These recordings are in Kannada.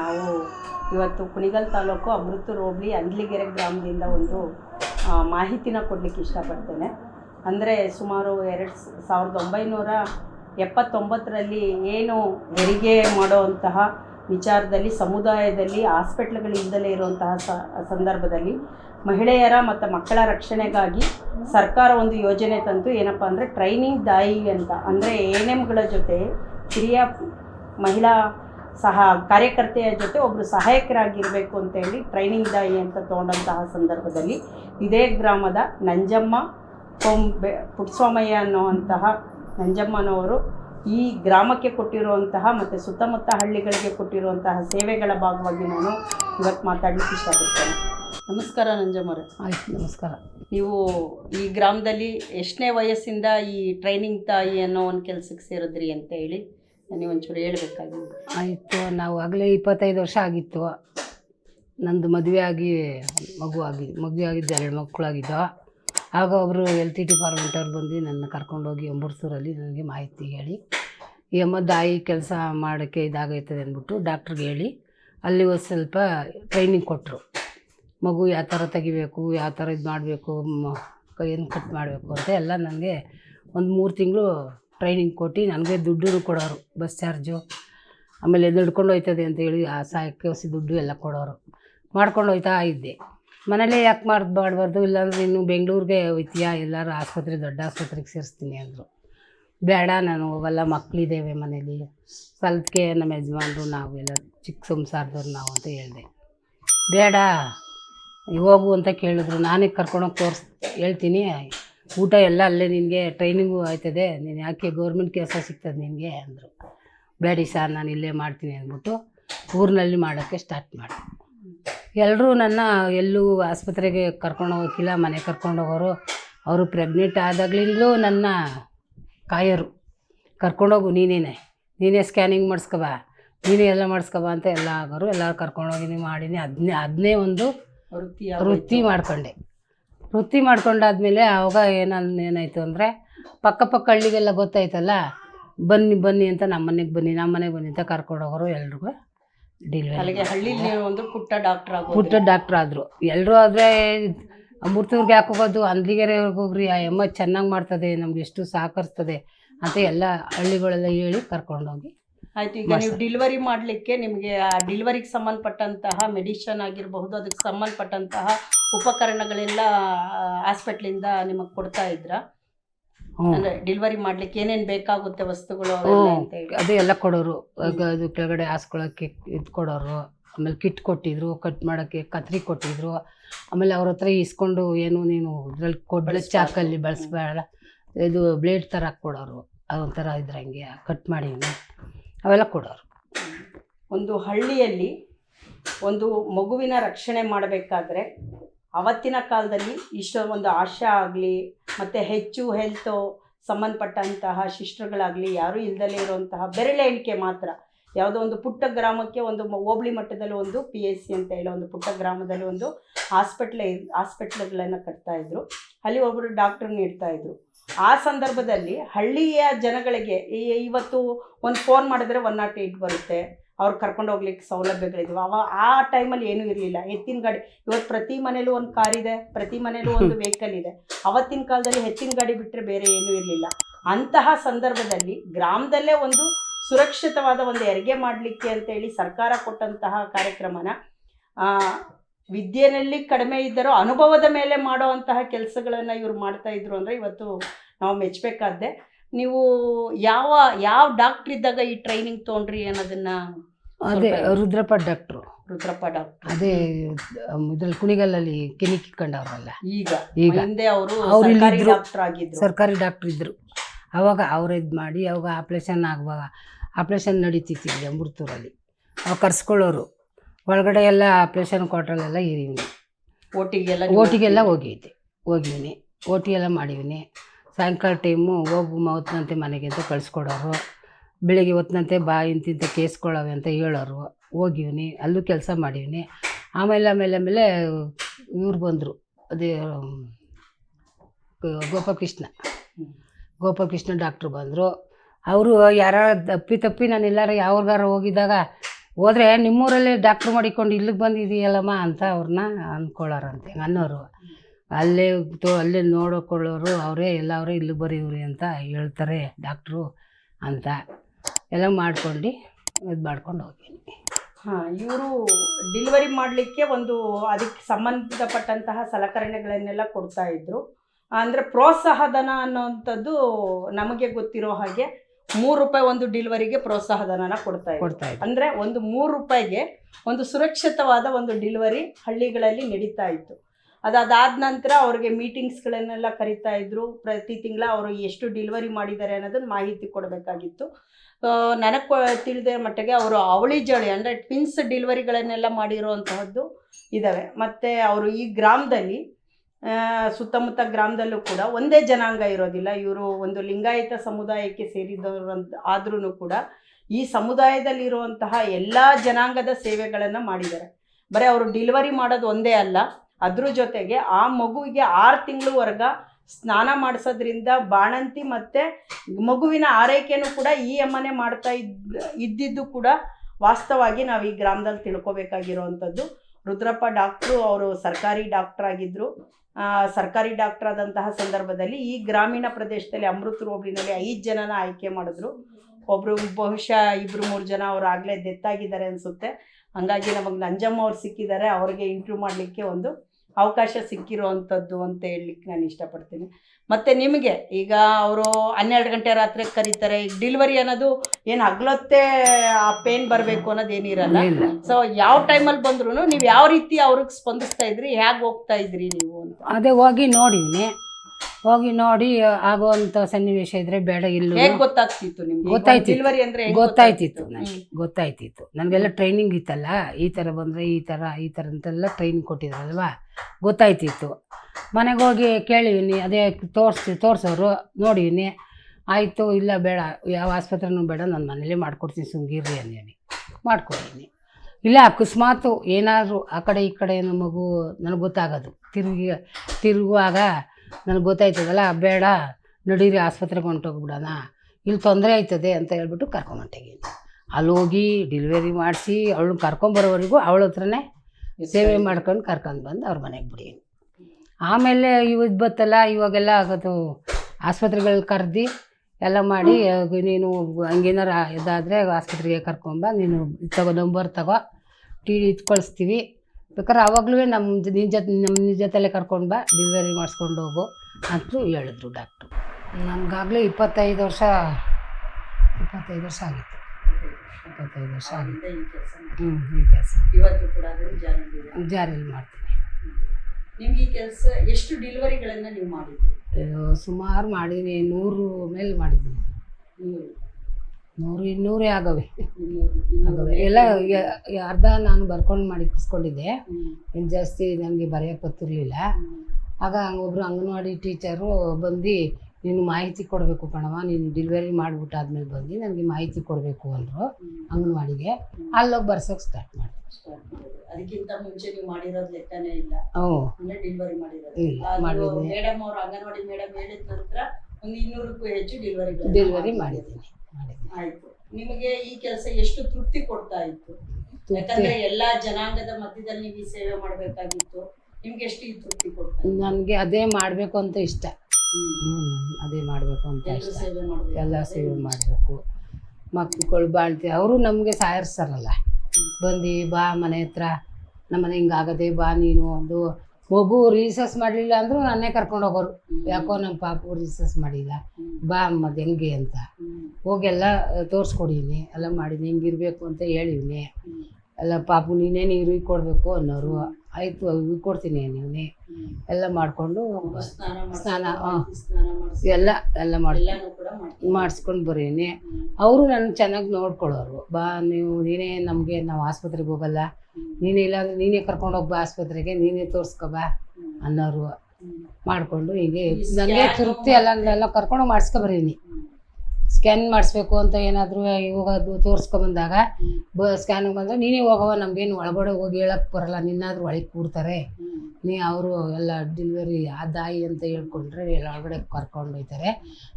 ನಾವು ಇವತ್ತು ಕುಣಿಗಲ್ ತಾಲೂಕು ಅಮೃತೂರು ಹೋಬಳಿ ಅಂದ್ಲಿಗೆರೆ ಗ್ರಾಮದಿಂದ ಒಂದು ಮಾಹಿತಿನ ಕೊಡಲಿಕ್ಕೆ ಇಷ್ಟಪಡ್ತೇನೆ. ಅಂದರೆ ಸುಮಾರು ಎರಡು ಸಾವಿರದ ಒಂಬೈನೂರ ಎಪ್ಪತ್ತೊಂಬತ್ತರಲ್ಲಿ ಏನು ಹೆರಿಗೆ ಮಾಡುವಂತಹ ವಿಚಾರದಲ್ಲಿ, ಸಮುದಾಯದಲ್ಲಿ ಹಾಸ್ಪಿಟ್ಲ್ಗಳಿಂದಲೇ ಇರುವಂತಹ ಸಂದರ್ಭದಲ್ಲಿ ಮಹಿಳೆಯರ ಮತ್ತು ಮಕ್ಕಳ ರಕ್ಷಣೆಗಾಗಿ ಸರ್ಕಾರ ಒಂದು ಯೋಜನೆ ತಂತು. ಏನಪ್ಪ ಅಂದರೆ, ಟ್ರೈನಿಂಗ್ ದಾಯಿ ಅಂತ. ಅಂದರೆ ಎ ಎನ್ ಎಮ್ಗಳ ಜೊತೆ, ಹಿರಿಯ ಮಹಿಳಾ ಸಹ ಕಾರ್ಯಕರ್ತೆಯ ಜೊತೆ ಒಬ್ಬರು ಸಹಾಯಕರಾಗಿರಬೇಕು ಅಂತೇಳಿ ಟ್ರೈನಿಂಗ್ ದಾಯಿ ಅಂತ ತೊಗೊಂಡಂತಹ ಸಂದರ್ಭದಲ್ಲಿ ಇದೇ ಗ್ರಾಮದ ನಂಜಮ್ಮ ಕೊಂಬೆ ಪುಟ್ಸ್ವಾಮಯ್ಯ ಅನ್ನುವಂತಹ ನಂಜಮ್ಮನವರು ಈ ಗ್ರಾಮಕ್ಕೆ ಕೊಟ್ಟಿರುವಂತಹ ಮತ್ತು ಸುತ್ತಮುತ್ತ ಹಳ್ಳಿಗಳಿಗೆ ಕೊಟ್ಟಿರುವಂತಹ ಸೇವೆಗಳ ಭಾಗವಾಗಿ ನಾನು ಇವತ್ತು ಮಾತಾಡಲಿಕ್ಕೆ ಇಷ್ಟಪಡ್ತೇನೆ. ನಮಸ್ಕಾರ ನಂಜಮ್ಮರೇ. ಆಯ್ತು ನಮಸ್ಕಾರ. ನೀವು ಈ ಗ್ರಾಮದಲ್ಲಿ ಎಷ್ಟನೇ ವಯಸ್ಸಿಂದ ಈ ಟ್ರೈನಿಂಗ್ ತಾಯಿ ಅನ್ನೋ ಒಂದು ಕೆಲಸಕ್ಕೆ ಸೇರಿದ್ರಿ ಅಂತ ಹೇಳಿ ನೀವು ಒಂಚೂರು ಹೇಳ್ಬೇಕಾಗಿತ್ತು ಆಯಿತು, ನಾವು ಆಗಲೇ ಇಪ್ಪತ್ತೈದು ವರ್ಷ ಆಗಿತ್ತು. ನಂದು ಮದುವೆ ಆಗಿ, ಮಗು ಆಗಿ, ಮದುವೆ ಆಗಿದ್ದು ಎರಡು ಮಕ್ಕಳಾಗಿದ್ದ. ಆಗ ಒಬ್ಬರು ಎಲ್ ಟಿ ಡಿಪಾರ್ಟ್ಮೆಂಟ್ ಅವ್ರು ಬಂದು ನನ್ನ ಕರ್ಕೊಂಡೋಗಿ ಅಂಬೂರ್ಸೂರಲ್ಲಿ ನನಗೆ ಮಾಹಿತಿ ಹೇಳಿ. ಈ ಅಮ್ಮ ದಾಯಿ ಕೆಲಸ ಮಾಡೋಕ್ಕೆ ಇದಾಗೈತದೆ ಅಂದ್ಬಿಟ್ಟು ಡಾಕ್ಟ್ರಿಗೆ ಹೇಳಿ. ಅಲ್ಲಿ ಒಂದು ಸ್ವಲ್ಪ ಟ್ರೈನಿಂಗ್ ಕೊಟ್ಟರು ಮಗು ಯಾವ ಥರ ತೆಗಿಬೇಕು, ಯಾವ ಥರ ಇದು ಮಾಡಬೇಕು ಏನು ಕಟ್ ಮಾಡಬೇಕು ಅಂತ ಎಲ್ಲ ನನಗೆ ಒಂದು ಮೂರು ತಿಂಗಳು ಟ್ರೈನಿಂಗ್ ಕೊಟ್ಟು ನನಗೆ ದುಡ್ಡು ಕೊಡೋರು, ಬಸ್ ಚಾರ್ಜು, ಆಮೇಲೆ ದುಡ್ಕೊಂಡು ಹೋಯ್ತದೆ ಅಂತ ಹೇಳಿ ಆ ಸಹಾಯಕ್ಕೆ ಹೊಸ ದುಡ್ಡು ಎಲ್ಲ ಕೊಡೋರು. ಮಾಡ್ಕೊಂಡು ಹೋಯ್ತಾ ಇದ್ದೆ. ಮನೇಲೇ ಯಾಕೆ ಮಾಡಿ, ಮಾಡಬಾರ್ದು? ಇಲ್ಲಾಂದ್ರೆ ಇನ್ನು ಬೆಂಗಳೂರಿಗೆ ಹೋಯ್ತೀಯಾ? ಎಲ್ಲರೂ ಆಸ್ಪತ್ರೆ, ದೊಡ್ಡ ಆಸ್ಪತ್ರೆಗೆ ಸೇರಿಸ್ತೀನಿ ಅಂದರು. ಬೇಡ ನಾನು ಹೋಗಲ್ಲ ಮಕ್ಕಳಿದ್ದೇವೆ ಮನೇಲಿ. ಸ್ವಲ್ಪಕ್ಕೆ ನಮ್ಮ ಯಜಮಾನರು ನಾವು ಎಲ್ಲ ಚಿಕ್ಕ ಸಂಸಾರದವ್ರು ನಾವು ಅಂತ ಹೇಳಿದೆ. ಬೇಡ, ಹೋಗು ಅಂತ ಕೇಳಿದ್ರು. ನಾನೇ ಕರ್ಕೊಂಡೋಗಿ ತೋರಿಸ್, ಹೇಳ್ತೀನಿ. ಊಟ ಎಲ್ಲ ಅಲ್ಲೇ ನಿನಗೆ ಟ್ರೈನಿಂಗು ಆಯ್ತದೆ. ನೀನು ಯಾಕೆ ಗೌರ್ಮೆಂಟ್ ಕೆಲಸ ಸಿಗ್ತದೆ ನಿನಗೆ ಅಂದರು. ಬೇಡಿ ಸರ್ ನಾನು ಇಲ್ಲೇ ಮಾಡ್ತೀನಿ ಅಂದ್ಬಿಟ್ಟು ಊರಿನಲ್ಲಿ ಮಾಡೋಕ್ಕೆ ಸ್ಟಾರ್ಟ್ ಮಾಡಿ ಎಲ್ಲರೂ ನನ್ನ ಎಲ್ಲೂ ಆಸ್ಪತ್ರೆಗೆ ಕರ್ಕೊಂಡು ಹೋಗೋಕ್ಕಿಲ್ಲ ಮನೆ ಕರ್ಕೊಂಡು ಹೋಗೋರು. ಅವರು ಪ್ರೆಗ್ನೆಂಟ್ ಆದಾಗ್ಲಿಂದಲೂ ನನ್ನ ಕಾಯೋರು ಕರ್ಕೊಂಡೋಗು ನೀನೇನೆ ನೀನೇ ಸ್ಕ್ಯಾನಿಂಗ್ ಮಾಡಿಸ್ಕೊಬಾ. ನೀನೇ ಎಲ್ಲ ಮಾಡಿಸ್ಕೊಬಾ ಅಂತ ಎಲ್ಲ ಆಗೋರು. ಎಲ್ಲ ಕರ್ಕೊಂಡೋಗಿನಿ ಮಾಡೀನಿ. ಅದನ್ನೇ ಅದನ್ನೇ ಒಂದು ವೃತ್ತಿ ವೃತ್ತಿ ಮಾಡ್ಕೊಂಡೆ. ವೃತ್ತಿ ಮಾಡ್ಕೊಂಡಾದ್ಮೇಲೆ ಆವಾಗ ಏನನ್ನ ಏನಾಯಿತು ಅಂದರೆ ಪಕ್ಕ ಪಕ್ಕ ಹಳ್ಳಿಗೆಲ್ಲ ಗೊತ್ತಾಯ್ತಲ್ಲ ಬನ್ನಿ ಬನ್ನಿ ಅಂತ ನಮ್ಮ ಮನೆಗೆ ಬನ್ನಿ ನಮ್ಮ ಮನೆಗೆ ಬನ್ನಿ ಅಂತ ಕರ್ಕೊಂಡು ಹೋಗೋರು ಎಲ್ರಿಗೂ ಡೆಲಿವರಿ ಅಲ್ಲಿಗೆ ಹಳ್ಳಿ ಒಂದು ಪುಟ್ಟ ಡಾಕ್ಟರ್ ಪುಟ್ಟ ಡಾಕ್ಟ್ರ್ ಆದರು. ಎಲ್ಲರೂ ಆದರೆ ಮೂರ್ತಿವ್ರಿಗೆ ಯಾಕೆ ಹೋಗೋದು ಅಂದ್ಲಿಗೆರೆಗೆ ಹೋಗ್ರಿ ಆ ಎಮ್ಮ ಚೆನ್ನಾಗಿ ಮಾಡ್ತದೆ ನಮ್ಗೆ ಎಷ್ಟು ಸಹಕರಿಸ್ತದೆ ಅಂತ ಎಲ್ಲ ಹಳ್ಳಿಗಳೆಲ್ಲ ಹೇಳಿ ಕರ್ಕೊಂಡೋಗಿ ಆಯ್ತು ಈಗ ನೀವು ಡಿಲಿವರಿ ಮಾಡಲಿಕ್ಕೆ ನಿಮಗೆ ಆ ಡಿಲಿವರಿಗೆ ಸಂಬಂಧಪಟ್ಟಂತಹ ಮೆಡಿಷನ್ ಆಗಿರಬಹುದು ಅದಕ್ಕೆ ಸಂಬಂಧಪಟ್ಟಂತಹ ಉಪಕರಣಗಳೆಲ್ಲ ಹಾಸ್ಪಿಟ್ಲಿಂದ ನಿಮಗೆ ಕೊಡ್ತಾ ಇದ್ರ? ಅಂದ್ರೆ ಡೆಲಿವರಿ ಮಾಡ್ಲಿಕ್ಕೆ ಏನೇನ್ ಬೇಕಾಗುತ್ತೆ ವಸ್ತುಗಳು ಅವೆಲ್ಲ ಅಂತ ಹೇಳಿ. ಅದು ಎಲ್ಲ ಕೊಡೋರು. ಆಗ ಅದು ಕೆಳಗಡೆ ಹಾಸ್ಕೊಳಕ್ಕೆ ಇದು ಕೊಡೋರು. ಆಮೇಲೆ ಕಿಟ್ ಕೊಟ್ಟಿದ್ರು ಕಟ್ ಮಾಡೋಕ್ಕೆ ಕತ್ರಿ ಕೊಟ್ಟಿದ್ರು. ಆಮೇಲೆ ಅವ್ರ ಹತ್ರ ಇಸ್ಕೊಂಡು ಏನು ನೀನು ಇದ್ರಲ್ಲಿ ಕೊಡ್ಲ. ಚಾಕಲ್ಲಿ ಬಳಸ್ಬೇಡ. ಇದು ಬ್ಲೇಡ್ ಥರ ಕೊಡೋರು. ಅದೊಂಥರ ಇದ್ರಂಗೆ ಕಟ್ ಮಾಡಿ ಅವೆಲ್ಲ ಕೊಡೋರು. ಒಂದು ಹಳ್ಳಿಯಲ್ಲಿ ಒಂದು ಮಗುವಿನ ರಕ್ಷಣೆ ಮಾಡಬೇಕಾದ್ರೆ ಅವತ್ತಿನ ಕಾಲದಲ್ಲಿ ಇಷ್ಟೊಂದು ಒಂದು ಆಶಾ ಆಗಲಿ, ಮತ್ತು ಹೆಚ್ಚು ಹೆಲ್ತು ಸಂಬಂಧಪಟ್ಟಂತಹ ಶಿಸ್ಟ್ರುಗಳಾಗಲಿ ಯಾರೂ ಇಲ್ದಲೇ ಇರುವಂತಹ ಬೆರಳೆ ಎಣಿಕೆ ಮಾತ್ರ. ಯಾವುದೋ ಒಂದು ಪುಟ್ಟ ಗ್ರಾಮಕ್ಕೆ ಒಂದು ಹೋಬಳಿ ಮಟ್ಟದಲ್ಲಿ ಒಂದು ಪಿ ಎಸ್ ಸಿ ಅಂತ ಹೇಳೋ ಒಂದು ಪುಟ್ಟ ಗ್ರಾಮದಲ್ಲಿ ಒಂದು ಹಾಸ್ಪಿಟ್ಲ್ ಹಾಸ್ಪಿಟ್ಲ್ಗಳನ್ನು ಕಟ್ತಾ ಇದ್ರು. ಅಲ್ಲಿ ಒಬ್ಬರು ಡಾಕ್ಟ್ರ್ ನೀಡ್ತಾಯಿದ್ರು ಆ ಸಂದರ್ಭದಲ್ಲಿ ಹಳ್ಳಿಯ ಜನಗಳಿಗೆ ಇವತ್ತು ಒಂದು ಫೋನ್ ಮಾಡಿದ್ರೆ ಒನ್ ನಾಟ್ ಏಯ್ಟ್ ಬರುತ್ತೆ. ಅವ್ರು ಕರ್ಕೊಂಡು ಹೋಗ್ಲಿಕ್ಕೆ ಸೌಲಭ್ಯಗಳಿದ್ವು ಅವ ಆ ಟೈಮಲ್ಲಿ ಏನೂ ಇರಲಿಲ್ಲ. ಎತ್ತಿನ ಗಾಡಿ ಇವತ್ತು ಪ್ರತಿ ಮನೇಲೂ ಒಂದು ಕಾರ್ ಇದೆ ಪ್ರತಿ ಮನೇಲೂ ಒಂದು ವೆಹಿಕಲ್ ಇದೆ. ಅವತ್ತಿನ ಕಾಲದಲ್ಲಿ ಎತ್ತಿನ ಗಾಡಿ ಬಿಟ್ಟರೆ ಬೇರೆ ಏನೂ ಇರಲಿಲ್ಲ. ಅಂತಹ ಸಂದರ್ಭದಲ್ಲಿ ಗ್ರಾಮದಲ್ಲೇ ಒಂದು ಸುರಕ್ಷಿತವಾದ ಒಂದು ಹೆರಿಗೆ ಮಾಡಲಿಕ್ಕೆ ಅಂತೇಳಿ ಸರ್ಕಾರ ಕೊಟ್ಟಂತಹ ಕಾರ್ಯಕ್ರಮನ ಆ, ವಿದ್ಯೆನಲ್ಲಿ ಕಡಿಮೆ ಇದ್ದರೂ ಅನುಭವದ ಮೇಲೆ ಮಾಡುವಂತಹ ಕೆಲಸಗಳನ್ನು ಇವರು ಮಾಡ್ತಾ ಇದ್ರು ಅಂದರೆ ಇವತ್ತು ನಾವು ಮೆಚ್ಚಬೇಕಾದ್ದೆ. ನೀವು ಯಾವ ಯಾವ ಡಾಕ್ಟರ್ ಇದ್ದಾಗ ಈ ಟ್ರೈನಿಂಗ್ ತೊಗೊಂಡ್ರಿ ಅನ್ನೋದನ್ನ ಅದೇ ರುದ್ರಪ್ಪ ಡಾಕ್ಟ್ರು ರುದ್ರಪ್ಪ ಡಾಕ್ಟರ್ ಅದೇ ಇದ್ರಲ್ಲಿ ಕುಣಿಗಲ್ಲಲ್ಲಿ ಕ್ಲಿನಿಕ್ ಇಕ್ಕೊಂಡವ್ರಲ್ಲ. ಈಗ ಈಗ. ಹಿಂದೆ ಅವರು ಅವ್ರು ಸರ್ಕಾರಿ ಇಲ್ಲಿದ್ರು. ಡಾಕ್ಟರ್ ಆಗಿದ್ರು. ಸರ್ಕಾರಿ ಡಾಕ್ಟ್ರ್ ಇದ್ದರು ಅವಾಗ ಅವ್ರು ಇದು ಮಾಡಿ ಅವಾಗ ಆಪ್ರೇಷನ್ ಆಗುವಾಗ ಆಪ್ರೇಷನ್ ನಡೀತಿತ್ತು ಈಗ ಅಮೃತೂರಲ್ಲಿ. ಅವಾಗ ಕರ್ಸ್ಕೊಳ್ಳೋರು. ಒಳಗಡೆ ಎಲ್ಲ ಆಪ್ರೇಷನ್ ಕ್ವಾರ್ಟ್ರಲ್ಲೆಲ್ಲ ಇರೀವಿ ಓಟಿಗೆಲ್ಲ ಓಟಿಗೆಲ್ಲ ಹೋಗಿದ್ದೆ. ಹೋಗಿವಿನಿ ಓಟಿ ಎಲ್ಲ ಮಾಡಿವ್ನಿ ಸಾಯಂಕಾಲ ಟೈಮು ಹೋಗು ಹೊತ್ತಿನಂತೆ ಮನೆಗೆ ಅಂತ ಕಳಿಸ್ಕೊಡೋರು. ಬೆಳಿಗ್ಗೆ ಹೊತ್ತಿನಂತೆ ಬಾ ಇಂತಿಂತ ಕೇಸ್ಕೊಳ್ಳವೆ ಅಂತ ಹೇಳೋರು. ಹೋಗಿವ್ನಿ, ಅಲ್ಲೂ ಕೆಲಸ ಮಾಡೀವ್ನಿ. ಆಮೇಲೆ ಆಮೇಲೆ ಆಮೇಲೆ ಇವ್ರು ಬಂದರು. ಅದೇ ಗೋಪಾಲಕೃಷ್ಣ. ಗೋಪಾಲಕೃಷ್ಣ ಡಾಕ್ಟ್ರು ಬಂದರು. ಅವರು ಯಾರ ತಪ್ಪಿ ತಪ್ಪಿ ನಾನು ಎಲ್ಲಾರ ಯಾವ್ರಿಗಾರ ಹೋಗಿದ್ದಾಗ, ಹೋದರೆ ನಿಮ್ಮೂರಲ್ಲೇ ಡಾಕ್ಟ್ರು ಮಾಡಿಕೊಂಡು ಇಲ್ಲಿಗೆ ಬಂದಿದೆಯಲ್ಲಮ್ಮ ಅಂತ ಅವ್ರನ್ನ ಅಂದ್ಕೊಳ್ಳೋರಂತೆ ಅನ್ನೋರು. ಅಲ್ಲೇ ತೋ ಅಲ್ಲೇ ನೋಡಿಕೊಳ್ಳೋರು ಅವರೇ ಎಲ್ಲ ಅವರೇ ಬರೀ ಬರೀವ್ರಿ ಅಂತ ಹೇಳ್ತಾರೆ ಡಾಕ್ಟ್ರು ಅಂತ. ಎಲ್ಲ ಮಾಡ್ಕೊಂಡು ಇದು ಮಾಡ್ಕೊಂಡು ಹೋಗ್ತೀನಿ. ಹಾಂ ಇವರು ಡಿಲಿವರಿ ಮಾಡಲಿಕ್ಕೆ ಒಂದು ಅದಕ್ಕೆ ಸಂಬಂಧಪಟ್ಟಂತಹ ಸಲಕರಣೆಗಳನ್ನೆಲ್ಲ ಕೊಡ್ತಾ ಇದ್ರು. ಅಂದರೆ ಪ್ರೋತ್ಸಾಹಧನ ಅನ್ನೋವಂಥದ್ದು ನಮಗೆ ಗೊತ್ತಿರೋ ಹಾಗೆ ಮೂರು ರೂಪಾಯಿ ಒಂದು ಡಿಲಿವರಿಗೆ ಪ್ರೋತ್ಸಾಹಧನನ ಕೊಡ್ತಾ ಕೊಡ್ತಾ ಅಂದರೆ ಒಂದು ಮೂರು ರೂಪಾಯಿಗೆ ಒಂದು ಸುರಕ್ಷಿತವಾದ ಒಂದು ಡಿಲಿವರಿ ಹಳ್ಳಿಗಳಲ್ಲಿ ನಡೀತಾ ಇತ್ತು. ಅದಾದ ನಂತರ ಅವ್ರಿಗೆ ಮೀಟಿಂಗ್ಸ್ಗಳನ್ನೆಲ್ಲ ಕರಿತಾ ಇದ್ರು. ಪ್ರತಿ ತಿಂಗಳ ಅವರು ಎಷ್ಟು ಡಿಲಿವರಿ ಮಾಡಿದ್ದಾರೆ ಅನ್ನೋದನ್ನ ಮಾಹಿತಿ ಕೊಡಬೇಕಾಗಿತ್ತು. ನನಗೆ ತಿಳಿದ ಮಟ್ಟಿಗೆ ಅವರು ಅವಳಿ ಜೋಳಿ ಅಂದರೆ ಟ್ವಿನ್ಸ್ ಡಿಲಿವರಿಗಳನ್ನೆಲ್ಲ ಮಾಡಿರುವಂತಹದ್ದು ಇದ್ದಾವೆ ಮತ್ತು ಅವರು ಈ ಗ್ರಾಮದಲ್ಲಿ ಸುತ್ತಮುತ್ತ ಗ್ರಾಮದಲ್ಲೂ ಕೂಡ ಒಂದೇ ಜನಾಂಗ ಇರೋದಿಲ್ಲ. ಇವರು ಒಂದು ಲಿಂಗಾಯತ ಸಮುದಾಯಕ್ಕೆ ಸೇರಿದವರು ಅಂತ ಆದ್ರೂ ಕೂಡ ಈ ಸಮುದಾಯದಲ್ಲಿರುವಂತಹ ಎಲ್ಲ ಜನಾಂಗದ ಸೇವೆಗಳನ್ನು ಮಾಡಿದ್ದಾರೆ. ಬರೀ ಅವರು ಡಿಲಿವರಿ ಮಾಡೋದು ಒಂದೇ ಅಲ್ಲ. ಅದ್ರ ಜೊತೆಗೆ ಆ ಮಗುವಿಗೆ ಆರು ತಿಂಗಳವರೆಗ ಸ್ನಾನ ಮಾಡಿಸೋದ್ರಿಂದ ಬಾಣಂತಿ ಮತ್ತು ಮಗುವಿನ ಆರೈಕೆನೂ ಕೂಡ ಈ ಅಮ್ಮನೆ ಮಾಡ್ತಾ ಇದ್ದ, ಇದ್ದಿದ್ದು ಕೂಡ ವಾಸ್ತವವಾಗಿ ನಾವು ಈ ಗ್ರಾಮದಲ್ಲಿ ತಿಳ್ಕೊಬೇಕಾಗಿರುವಂಥದ್ದು. ರುದ್ರಪ್ಪ ಡಾಕ್ಟ್ರು ಅವರು ಸರ್ಕಾರಿ ಡಾಕ್ಟರ್ ಆಗಿದ್ದರು ಸರ್ಕಾರಿ ಡಾಕ್ಟರ್ ಆದಂತಹ ಸಂದರ್ಭದಲ್ಲಿ ಈ ಗ್ರಾಮೀಣ ಪ್ರದೇಶದಲ್ಲಿ ಅಮೃತ ಹೋಬಳಿನಲ್ಲಿ ಐದು ಜನನ ಆಯ್ಕೆ ಮಾಡಿದ್ರು. ಒಬ್ಬರು ಬಹುಶಃ ಇಬ್ಬರು ಮೂರು ಜನ ಅವರು ಆಗಲೇ ಡೆತ್ ಆಗಿದ್ದಾರೆ ಅನಿಸುತ್ತೆ. ಹಂಗಾಗಿ ನಮಗೆ ನಂಜಮ್ಮ ಅವ್ರು ಸಿಕ್ಕಿದ್ದಾರೆ ಅವ್ರಿಗೆ ಇಂಟ್ರೂ ಮಾಡಲಿಕ್ಕೆ ಒಂದು ಅವಕಾಶ ಸಿಕ್ಕಿರುವಂಥದ್ದು ಅಂತ ಹೇಳಲಿಕ್ಕೆ ನಾನು ಇಷ್ಟಪಡ್ತೀನಿ. ಮತ್ತು ನಿಮಗೆ ಈಗ ಅವರು ಹನ್ನೆರಡು ಗಂಟೆ ರಾತ್ರಿ ಕರೀತಾರೆ ಈಗ ಡಿಲಿವರಿ ಅನ್ನೋದು ಏನು ಹಗ್ಲೊತ್ತೇ ಆ ಪೇನ್ ಬರಬೇಕು ಅನ್ನೋದು ಏನಿರಲ್ಲ ಸೊ ಯಾವ ಟೈಮಲ್ಲಿ ಬಂದ್ರು ನೀವು ಯಾವ ರೀತಿ ಅವ್ರಿಗೆ ಸ್ಪಂದಿಸ್ತಾ ಇದ್ರಿ ಹೇಗೆ ಹೋಗ್ತಾ ಇದ್ರಿ ನೀವು ಅಂತ? ಅದೇ ಹೋಗಿ ನೋಡಿವ್ನಿ ಹೋಗಿ ನೋಡಿ ಆಗುವಂತ ಸನ್ನಿವೇಶ ಇದ್ರೆ ಬೇಡ ಇಲ್ಲ. ಹೇಗೆ ಗೊತ್ತಾಗ್ತಿತ್ತು ನಿಮ್ಗೆ? ಗೊತ್ತಾಯ್ತಿತ್ತು. ಡೆಲಿವರಿ ಅಂದ್ರೆ ಹೆಂಗ್ ಗೊತ್ತಾಯ್ತಿತ್ತು? ನನಗೆ ಗೊತ್ತಾಯ್ತಿತ್ತು. ನನಗೆಲ್ಲ ಟ್ರೈನಿಂಗ್ ಇತ್ತಲ್ಲ ಈ ಥರ ಬಂದರೆ ಈ ಥರ ಈ ಥರ ಅಂತೆಲ್ಲ ಟ್ರೈನಿಂಗ್ ಕೊಟ್ಟಿದ್ರಲ್ವಾ? ಗೊತ್ತಾಯ್ತಿತ್ತು. ಮನೆಗೆ ಹೋಗಿ ಕೇಳಿವಿನಿ ಅದೇ ತೋರಿಸಿ ತೋರಿಸೋರು ನೋಡಿವಿನಿ. ಆಯಿತು ಇಲ್ಲ ಬೇಡ ಯಾವ ಆಸ್ಪತ್ರೆನೂ ಬೇಡ ನಾನು ಮನೇಲಿ ಮಾಡ್ಕೊಡ್ತೀನಿ ಸುಮ್ಗಿರ್ರಿ ಹೇಳಿ ಮಾಡ್ಕೊಡ್ತೀನಿ. ಇಲ್ಲ ಅಕಸ್ಮಾತು ಏನಾದರೂ ಆ ಕಡೆ ಈ ಕಡೆ ನಮ್ಮ ಮಗು ನನಗೆ ಗೊತ್ತಾಗೋದು. ತಿರುಗಿ ತಿರುಗುವಾಗ ನನಗೆ ಗೊತ್ತಾಯ್ತದಲ್ಲ ಬೇಡ ನಡೀರಿ ಆಸ್ಪತ್ರೆಗೆ ಹೊಂಟೋಗ್ಬಿಡೋಣ. ಇಲ್ಲಿ ತೊಂದರೆ ಆಯ್ತದೆ ಅಂತ ಹೇಳ್ಬಿಟ್ಟು ಕರ್ಕೊಂಬಂಟೇಗಿನಿ ಅಲ್ಲಿ ಹೋಗಿ ಡಿಲಿವರಿ ಮಾಡಿಸಿ ಅವಳನ್ನ ಕರ್ಕೊಂಬರೋವರೆಗೂ ಅವಳ ಹತ್ರನೇ ಸೇವೆ ಮಾಡ್ಕೊಂಡು ಕರ್ಕೊಂಡು ಬಂದು ಅವ್ರ ಮನೆಗೆ ಬಿಡಿ ಆಮೇಲೆ ಇವತ್ತು ಬತ್ತಲ್ಲ ಇವಾಗೆಲ್ಲ ಅದು ಆಸ್ಪತ್ರೆಗಳು ಕರೆದು ಎಲ್ಲ ಮಾಡಿ ನೀನು ಹಂಗೇನಾರು ಇದಾದರೆ ಆಸ್ಪತ್ರೆಗೆ ಕರ್ಕೊಂಬ ನೀನು ತಗೋ ನಂಬರ್ ತಗೋ ಟಿ ಡಿ ಕಳಿಸ್ತೀವಿ. ಬೇಕಾದ್ರೆ ಆವಾಗಲೂ ನಮ್ಮ ನಿನ್ನ ಜೊತೆ ನಮ್ಮ ನಿನ್ನ ಜೊತೆಲೆ ಕರ್ಕೊಂಡು ಬಾ ಡೆಲಿವರಿ ಮಾಡಿಸ್ಕೊಂಡು ಹೋಗು ಅಂತಲೂ ಹೇಳಿದ್ರು ಡಾಕ್ಟ್ರು ನಮಗಾಗಲೇ ಇಪ್ಪತ್ತೈದು ವರ್ಷ ಇಪ್ಪತ್ತೈದು ವರ್ಷ ಆಗಿತ್ತು. ಇಪ್ಪತ್ತೈದು ವರ್ಷ ಆಗಿತ್ತು. ಈ ಹ್ಞೂ ಈ ಕೆಲಸ. ಇವತ್ತು ಕೂಡ ಅದನ್ನು ಜಾರಿಯಲ್ಲಿ ಮಾಡ್ತೀನಿ. ನಿಮ್ಗೆ ಈ ಕೆಲಸ ಎಷ್ಟು ಡೆಲಿವರಿಗಳನ್ನು ನೀವು ಮಾಡಿದ್ದೀರಿ? ಸುಮಾರು ಮಾಡಿದ್ದೀನಿ ನೂರು ಮೇಲೆ ಮಾಡಿದ್ದೀನಿ ನೂರು. ನೂರು ಇನ್ನೂರೇ ಆಗವೆ. ಎಲ್ಲ ಅರ್ಧ ನಾನು ಬರ್ಕೊಂಡು ಮಾಡಿ ಕುಸ್ಕೊಂಡಿದ್ದೆ. ಹ್ಮ್. ಇನ್ನು ಜಾಸ್ತಿ ನನಗೆ ಬರೆಯೋಕೆ ಗೊತ್ತಿರಲಿಲ್ಲ. ಆಗ ಒಬ್ಬರು ಅಂಗನವಾಡಿ ಟೀಚರು ಬಂದು ನೀನು ಮಾಹಿತಿ ಕೊಡಬೇಕು ಕಣವ ನೀನು ಡಿಲಿವರಿ ಮಾಡಿಬಿಟ್ಟಾದ್ಮೇಲೆ ಬಂದು ನನಗೆ ಮಾಹಿತಿ ಕೊಡಬೇಕು ಅಂದರು. ಅಂಗನವಾಡಿಗೆ. ಅಲ್ಲೋಗಿ ಬರ್ಸೋಕೆ ಸ್ಟಾರ್ಟ್ ಮಾಡಿದೆ. ಅದಕ್ಕಿಂತ ಮುಂಚೆ ನೀವು ಮಾಡಿರೋದು ಲೆಕ್ಕನೇ ಇಲ್ಲ. ಡೆಲಿವರಿ ಮಾಡಿರೋದು. ಮೇಡಮ್ ಅವರು ಅಂಗನವಾಡಿ ಮೇಡಮ್ ಹೇಳಿದ ನಂತರ ಒಂದು ಇನ್ನೂರಕ್ಕೂ ಹೆಚ್ಚು ಡೆಲಿವರಿ ಡೆಲಿವರಿ ಮಾಡಿದ್ದೀನಿ. ಆಯ್ತು. ನಿಮಗೆ ಈ ಕೆಲಸ ಎಷ್ಟು ತೃಪ್ತಿ ಕೊಡ್ತಾ ಇತ್ತು? ಯಾಕಂದ್ರೆ ಎಲ್ಲಾ ಜನಾಂಗದ ಮಧ್ಯದಲ್ಲಿ ನೀವು ಈ ಸೇವೆ ಮಾಡ್ಬೇಕಾಗಿತ್ತು. ನಿಮ್ಗೆ ಎಷ್ಟು ಈ ತೃಪ್ತಿ ಕೊಡ್ತಾ ಇತ್ತು? ನನಗೆ ಅದೇ ಮಾಡಬೇಕು ಅಂತ ಇಷ್ಟ. ಹ್ಮ್. ಅದೇ ಮಾಡಬೇಕು ಅಂತ ಎಲ್ಲ ಇಷ್ಟ. ಸೇವೆ ಮಾಡ್ಬೇಕು. ಎಲ್ಲ ಸೇವೆ ಮಾಡಬೇಕು. ಮಕ್ಕಳು ಬಾಳ್ತಿ ಅವರು ನಮಗೆ ಸಾಯರ್ಸ್ತಾರಲ್ಲ ಬಂದು ಬಾ ಮನೆ ಹತ್ರ ನಮ್ಮನೆ ಹಿಂಗಾಗದೆ ಬಾ ನೀನು ಒಂದು ಮಗು ರೀಸರ್ಚ್ ಮಾಡಲಿಲ್ಲ ಅಂದರೂ ನನ್ನೇ ಕರ್ಕೊಂಡು ಹೋಗೋರು ಯಾಕೋ ನಮ್ಮ ಪಾಪು ರಿಸಸ್ ಮಾಡಿಲ್ಲ. ಬಾ ಅಮ್ಮದು ಹೆಂಗೆ ಅಂತ. ಹೋಗೆಲ್ಲ ತೋರಿಸ್ಕೊಡೀನಿ ಎಲ್ಲ ಮಾಡಿದ್ದೀನಿ ಹಿಂಗಿರ್ಬೇಕು ಅಂತ ಹೇಳಿವ್ನಿ. ಎಲ್ಲ ಪಾಪು, ನೀನೇ ನೀರು ಕೊಡಬೇಕು ಅನ್ನೋರು ಆಯಿತು ಕೊಡ್ತೀನಿ ನೀವೇ. ಎಲ್ಲ ಮಾಡಿಕೊಂಡು ಸ್ನಾನ ಎಲ್ಲ ಎಲ್ಲ ಮಾಡಿ ಮಾಡಿಸ್ಕೊಂಡು ಬರೀನಿ ಅವರು ನನ್ನ ಚೆನ್ನಾಗಿ ನೋಡ್ಕೊಳ್ಳೋರು ಬಾ, ನೀವು ನೀನೇ ನಮಗೆ, ನಾವು ಆಸ್ಪತ್ರೆಗೆ ಹೋಗಲ್ಲ. ನೀನೇ ಇಲ್ಲ ನೀನೇ ಕರ್ಕೊಂಡು ಹೋಗಿ ಆಸ್ಪತ್ರೆಗೆ, ನೀನೇ ತೋರಿಸ್ಕೊ ಬಾ ಹ್ಮ್. ಅನ್ನೋರು. ಮಾಡಿಕೊಂಡು ಹೀಗೆ ನನಗೆ ತೃಪ್ತಿ ಎಲ್ಲ ಎಲ್ಲ ಕರ್ಕೊಂಡು ಮಾಡಿಸ್ಕೊ ಬರೀನಿ ಹ್ಮ್. ಸ್ಕ್ಯಾನ್ ಮಾಡಿಸ್ಬೇಕು ಅಂತ ಏನಾದರೂ ಇವಾಗ ಅದು ತೋರಿಸ್ಕೊಂಬಂದಾಗ. ಬ ಸ್ಕ್ಯಾನಿಗೆ ಬಂದರೆ ನೀನೇ ಹೋಗವ ನಮಗೇನು ಒಳಗಡೆ ಹೋಗಿ ಹೇಳಕ್ಕೆ ಬರಲ್ಲ, ನಿನ್ನಾದರೂ ಒಳಗೆ ಕೂಡ್ತಾರೆ ನೀ ಅವರು ಎಲ್ಲ ಡೆಲಿವರಿ ದಾಯಿ ಅಂತ ಹೇಳ್ಕೊಂಡ್ರೆ ಎಲ್ಲ ಒಳಗಡೆ ಕರ್ಕೊಂಡು ಹೋಯ್ತಾರೆ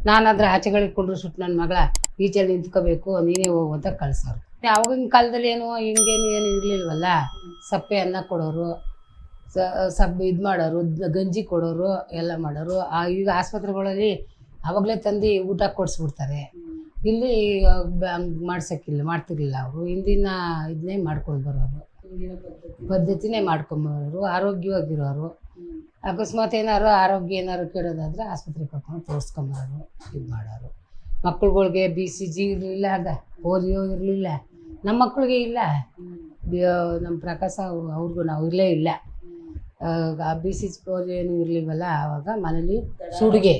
ನಾನಾದ್ರೆ ಆಚೆಗಳಿಗೆ ಕೊಂಡ್ರು ಸುಟ್ಟು ನನ್ನ ಮಗಳ ಈಚೆ ನಿಂತ್ಕೋಬೇಕು, ನೀನೇ ಹೋಗು ಅಂತ ಕಳ್ಸೋರು ಆವಾಗಿನ ಕಾಲದಲ್ಲಿ ಏನು ಹಿಂಗೇನು ಏನು ಇರಲಿಲ್ವಲ್ಲ? ಸಪ್ಪೆ ಅನ್ನ ಕೊಡೋರು ಸಬ್ ಇದ್ ಮಾಡೋರು ಗಂಜಿ ಕೊಡೋರು ಎಲ್ಲ ಮಾಡೋರು. ಈಗ ಆಸ್ಪತ್ರೆಗಳಲ್ಲಿ ಆವಾಗಲೇ ತಂದು ಊಟ ಕೊಡಿಸ್ಬಿಡ್ತಾರೆ. ಇಲ್ಲಿ ಮಾಡ್ಸೋಕ್ಕಿಲ್ಲ ಮಾಡ್ತಿರ್ಲಿಲ್ಲ ಅವರು. ಹಿಂದಿನ ಇದನ್ನೇ ಮಾಡ್ಕೊಂಡು ಬರೋರು. ಪದ್ಧತಿನೇ ಮಾಡ್ಕೊಂಬರೋರು ಆರೋಗ್ಯವಾಗಿರೋರು. ಅಕಸ್ಮಾತ್ ಏನಾರು ಆರೋಗ್ಯ ಏನಾರು ಕೆಡೋದಾದ್ರೆ ಆಸ್ಪತ್ರೆಗೆ ಕರ್ಕೊಂಡು ತೋರಿಸ್ಕೊಂಬರೋರು ಇದು ಮಾಡೋರು. ಮಕ್ಳುಗಳ್ಗೆ ಬಿ ಸಿ ಜಿ ಇರಲಿಲ್ಲ ಆಗ ಪೋಲಿಯೋ ಇರಲಿಲ್ಲ, ನಮ್ಮ ಮಕ್ಕಳಿಗೆ ಇಲ್ಲ. ನಮ್ಮ ಪ್ರಕಾಶ ಅವ್ರು- ಅವ್ರಿಗೂ ನಾವು ಇಲ್ಲೇ ಇಲ್ಲ. ಬಿ ಸಿ ಪೋಲಿಯೋ ಏನು ಇರಲಿಲ್ವಲ್ಲ ಆವಾಗ ಮನೇಲಿ ಸುಡುಗೆ.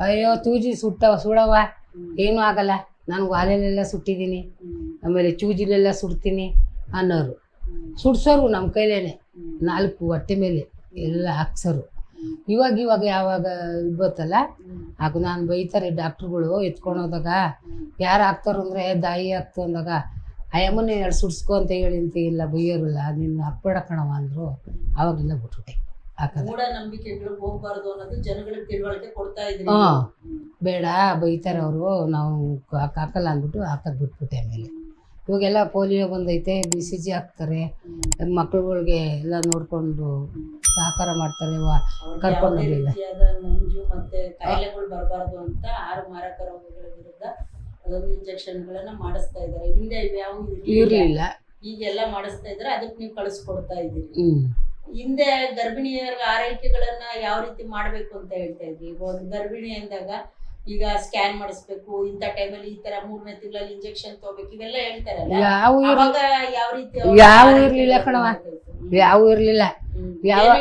ಅಯ್ಯೋ, ತೂಜಿ ಸುಟ್ಟವ ಸುಡವ ಏನೂ ಆಗಲ್ಲ. ನಾನು ವಾಲೆಲೆಲ್ಲ ಸುಟ್ಟಿದ್ದೀನಿ. ಆಮೇಲೆ ಚೂಜಿಲೆಲ್ಲ ಸುಡ್ತೀನಿ ಅನ್ನೋರು. ಸುಡ್ಸೋರು ನಮ್ಮ ಕೈಲೇನೆ. ನಾಲ್ಕು ಹೊಟ್ಟೆ ಮೇಲೆ ಎಲ್ಲ ಹಾಕ್ಸೋರು. ಇವಾಗ ಇವಾಗ ಯಾವಾಗ ಬತ್ತಲ್ಲ ಆಗ ನಾನು ಬೈತಾರೆ ಡಾಕ್ಟ್ರುಗಳು ಎತ್ಕೊಂಡು ಹೋದಾಗ ಯಾರು ಹಾಕ್ತಾರು ಅಂದರೆ ದಾಯಿ ಹಾಕ್ತು ಅಂದಾಗ ಅಯ್ಯಮ್ಮನೇ ಎರಡು ಸುಡ್ಸ್ಕೊ ಅಂತ ಹೇಳಿ ಅಂತ ಇಲ್ಲ ಬೈಯೋರಲ್ಲ ನಿನ್ನ ಹಾಕ್ಬೇಡ ಕಣವ ಅಂದರು. ಆವಾಗಲಿಂದ ಬಿಟ್ಬಿಟ್ಟೆ ಹಾಕಲ್ಲ ಮೂಢ ನಂಬಿಕೆಗಳು ಹೋಗ್ಬಾರ್ದು ಅನ್ನೋದು ಜನಗಳಿಗೆ ತಿಳುವಳಿಕೆ ಕೊಡ್ತಾ ಇದ್ರಿ. ಹಾಂ. ಬೇಡ ಬೈತಾರೆ ಅವರು ನಾವು ಹಾಕ್- ಹಾಕಲ್ಲ ಅಂದ್ಬಿಟ್ಟು ಹಾಕೋದು ಬಿಟ್ಬಿಟ್ಟೆ ಆಮೇಲೆ. ಇವಾಗೆಲ್ಲ ಪೋಲಿಯೋ ಬಂದೈತೆ ಬಿ ಸಿ ಜಿ ಹಾಕ್ತಾರೆ ಮಕ್ಳುಗಳ್ಗೆ ಎಲ್ಲ ನೋಡಿಕೊಂಡು ಸಹಕಾರ ಮಾಡ್ತಾರೆ ವ- ಕರ್ಕೊಂಡು ಹೋಗ್ಲಿಲ್ಲ. ನಂಜು ಮತ್ತೆ ಕಾಯಿಲೆಗಳು ಬರಬಾರ್ದು ಅಂತ ಆರು ಮಾರಕ ರೋಗಗಳ ವಿರುದ್ಧ ಅದೊಂದು ಇಂಜೆಕ್ಷನ್ಗಳನ್ನ ಮಾಡಿಸ್ತಾ ಇದ್ದಾರೆ. ಹಿಂದೆ ಇವ್ಯಾವು ಇರ್ಲಿಲ್ಲ. ಈಗೆಲ್ಲ ಮಾಡಿಸ್ತಾ ಇದ್ದಾರೆ ಅದಕ್ಕೆ ನೀವು ಕಳಿಸ್ಕೊಡ್ತಾ ಇದ್ದೀರಿ. ಹಿಂದೆ ಗರ್ಭಿಣಿಯರ ಆರೈಕೆಗಳನ್ನ ಯಾವ ರೀತಿ ಮಾಡ್ಬೇಕು ಅಂತ ಹೇಳ್ತಾ ಇದ್ವಿ ಈಗ ಒಂದು ಗರ್ಭಿಣಿ ಅಂದಾಗ ಈಗ ಸ್ಕ್ಯಾನ್ ಮಾಡಿಸ್ಬೇಕು ಇಂತ ಟೈಮಲ್ಲಿ ಈ ತರ ಮೂರನೇ ತಿಂಗಳಲ್ಲಿ ಇಂಜೆಕ್ಷನ್ ತಗೋಬೇಕು ಇವೆಲ್ಲ ಹೇಳ್ತಾರಲ್ಲ. ಯಾವ ಯಾವ ರೀತಿ ಯಾವ ಇರ್ಲಿಲ್ಲ ಕಣವ್ವ. ಯಾವ ಇರಲಿಲ್ಲ. ಯಾವ-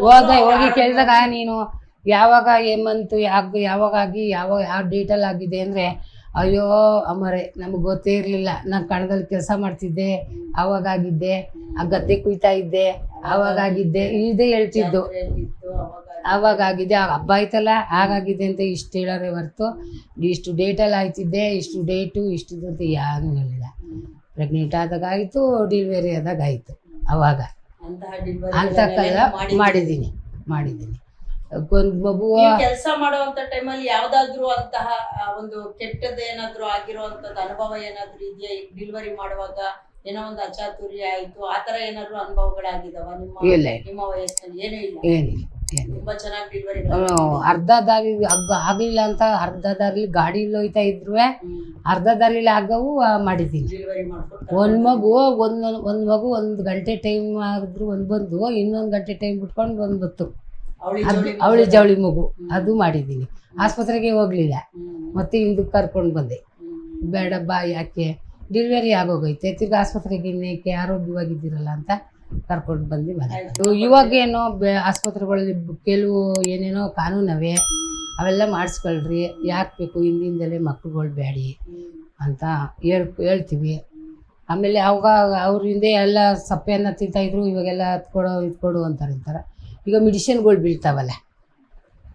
ಹೋದ ಹೋಗಿ ಕೇಳಿದಾಗ ನೀನು. ಯಾವಾಗ ಏಮಂತು ಯಾವಾಗ ಯಾವಾಗ ಆಗಿ ಯಾವ ಯಾವ ಡೀಟೇಲ್ ಆಗಿದೆ ಅಂದರೆ ಅಯ್ಯೋ ಅಮ್ಮರೇ ನಮಗೆ ಗೊತ್ತೇ ಇರಲಿಲ್ಲ. ನಾನು ಕಣದಲ್ಲಿ ಕೆಲಸ ಮಾಡ್ತಿದ್ದೆ ಆವಾಗಿದ್ದೆ ಆಗಿದ್ದೆ ಆ ಗದ್ದೆ ಕುಯ್ತಾ ಇದ್ದೆ ಆವಾಗ ಆಗಿದ್ದೆ ಇದೇ ಹೇಳ್ತಿದ್ದು. ಆವಾಗ ಆಗಿದೆ ಆ ಹಬ್ಬ ಆಯ್ತಲ್ಲ ಹಾಗಾಗಿದೆ ಅಂತ ಇಷ್ಟು ಹೇಳೋರೆ ಹೊರ್ತು ಇಷ್ಟು ಡೇಟಲ್ಲಿ ಆಯ್ತಿದ್ದೆ ಇಷ್ಟು ಡೇಟು ಇಷ್ಟು ಅಂತ ಯಾರು ಹೇಳಿಲ್ಲ. ಪ್ರೆಗ್ನೆಂಟ್ ಆದಾಗ ಆಯಿತು ಡಿಲಿವರಿ ಆದಾಗ ಆಯಿತು ಅವಾಗ. ಅಂತಹ ಅಂತ ಮಾಡಿದ್ದೀನಿ ಮಾಡಿದ್ದೀನಿ. ಒಂದು ಮಗು ಕೆಲಸ ಮಾಡುವಂತ ಟೈಮಲ್ಲಿ ಯಾವ್ದಾದ್ರು ಅಂತಹ ಒಂದು ಕೆಟ್ಟದ್ದೇನಾದ್ರೂ ಆಗಿರುವಂತದ್ದು ಅನುಭವ ಏನಾದ್ರೂ ಇದೆಯಾ? ಡೆಲಿವರಿ ಮಾಡುವಾಗ ಏನೋ ಒಂದು ಅಚಾತುರ್ಯ ಆಯ್ತು ಆತರ ಏನಾದ್ರು ಅನುಭವಗಳಾಗಿದಾವ ನಿಮ್ಮ ನಿಮ್ಮ ವಯಸ್ಸಲ್ಲಿ? ಏನೂ ಇಲ್ಲ? ಏನಿಲ್ಲ. ಅವ್ನು ಅರ್ಧ ದಾರಿ ಹಗ್ಗ ಆಗ್ಲಿಲ್ಲ ಅಂತ ಅರ್ಧ ದಾರಿಲಿ ಗಾಡಿಲಿ ಹೋಯ್ತಾ ಇದ್ರು ಅರ್ಧ ದಾರಿಲಿ ಆಗವು ಆ, ಮಾಡಿದ್ದೀನಿ. ಒಂದು ಮಗು ಒಂದು ಒಂದು ಮಗು ಒಂದು ಗಂಟೆ ಟೈಮ್ ಆದ್ರು ಒಂದು ಬಂದು ಇನ್ನೊಂದು ಗಂಟೆ ಟೈಮ್ ಬಿಟ್ಕೊಂಡು ಒಂದು ಬತ್ತು ಅವಳಿ ಅದು ಅವಳಿ ಜವಳಿ ಮಗು. ಅದು ಮಾಡಿದ್ದೀನಿ. ಆಸ್ಪತ್ರೆಗೆ ಹೋಗ್ಲಿಲ್ಲ. ಮತ್ತೆ ಹಿಂದಕ್ಕೆ ಕರ್ಕೊಂಡು ಬಂದೆ. ಬೇಡ ಬಾ ಯಾಕೆ? ಡಿಲಿವರಿ ಆಗೋಗೈತೆ. ತಿರ್ಗಿ ಆಸ್ಪತ್ರೆಗೆ ಇನ್ನೇಕೆ? ಆರೋಗ್ಯವಾಗಿದ್ದೀರಲ್ಲ ಅಂತ ಕರ್ಕೊಂಡು ಬಂದು ಮನೆ. ಇವಾಗೇನೋ ಬೆ ಆಸ್ಪತ್ರೆಗಳಲ್ಲಿ ಕೆಲವು ಏನೇನೋ ಕಾನೂನವೇ ಅವೆಲ್ಲ ಮಾಡಿಸ್ಕೊಳ್ರಿ ಯಾಕೆ ಬೇಕು ಹಿಂದಿಂದಲೇ ಮಕ್ಳುಗಳು ಬೇಡಿ ಅಂತ ಹೇಳ್ ಹೇಳ್ತೀವಿ. ಆಮೇಲೆ ಅವಾಗ ಅವ್ರ ಹಿಂದೆ ಎಲ್ಲ ಸಪ್ಪೆಯನ್ನು ತಿಂತಾಯಿದ್ರು ಇವಾಗೆಲ್ಲ ಹತ್ಕೊಡೋ ಇದು ಕೊಡು ಅಂತಾರೆ ಅಂತಾರೆ. ಈಗ ಮೆಡಿಷನ್ಗಳು ಬೀಳ್ತಾವಲ್ಲ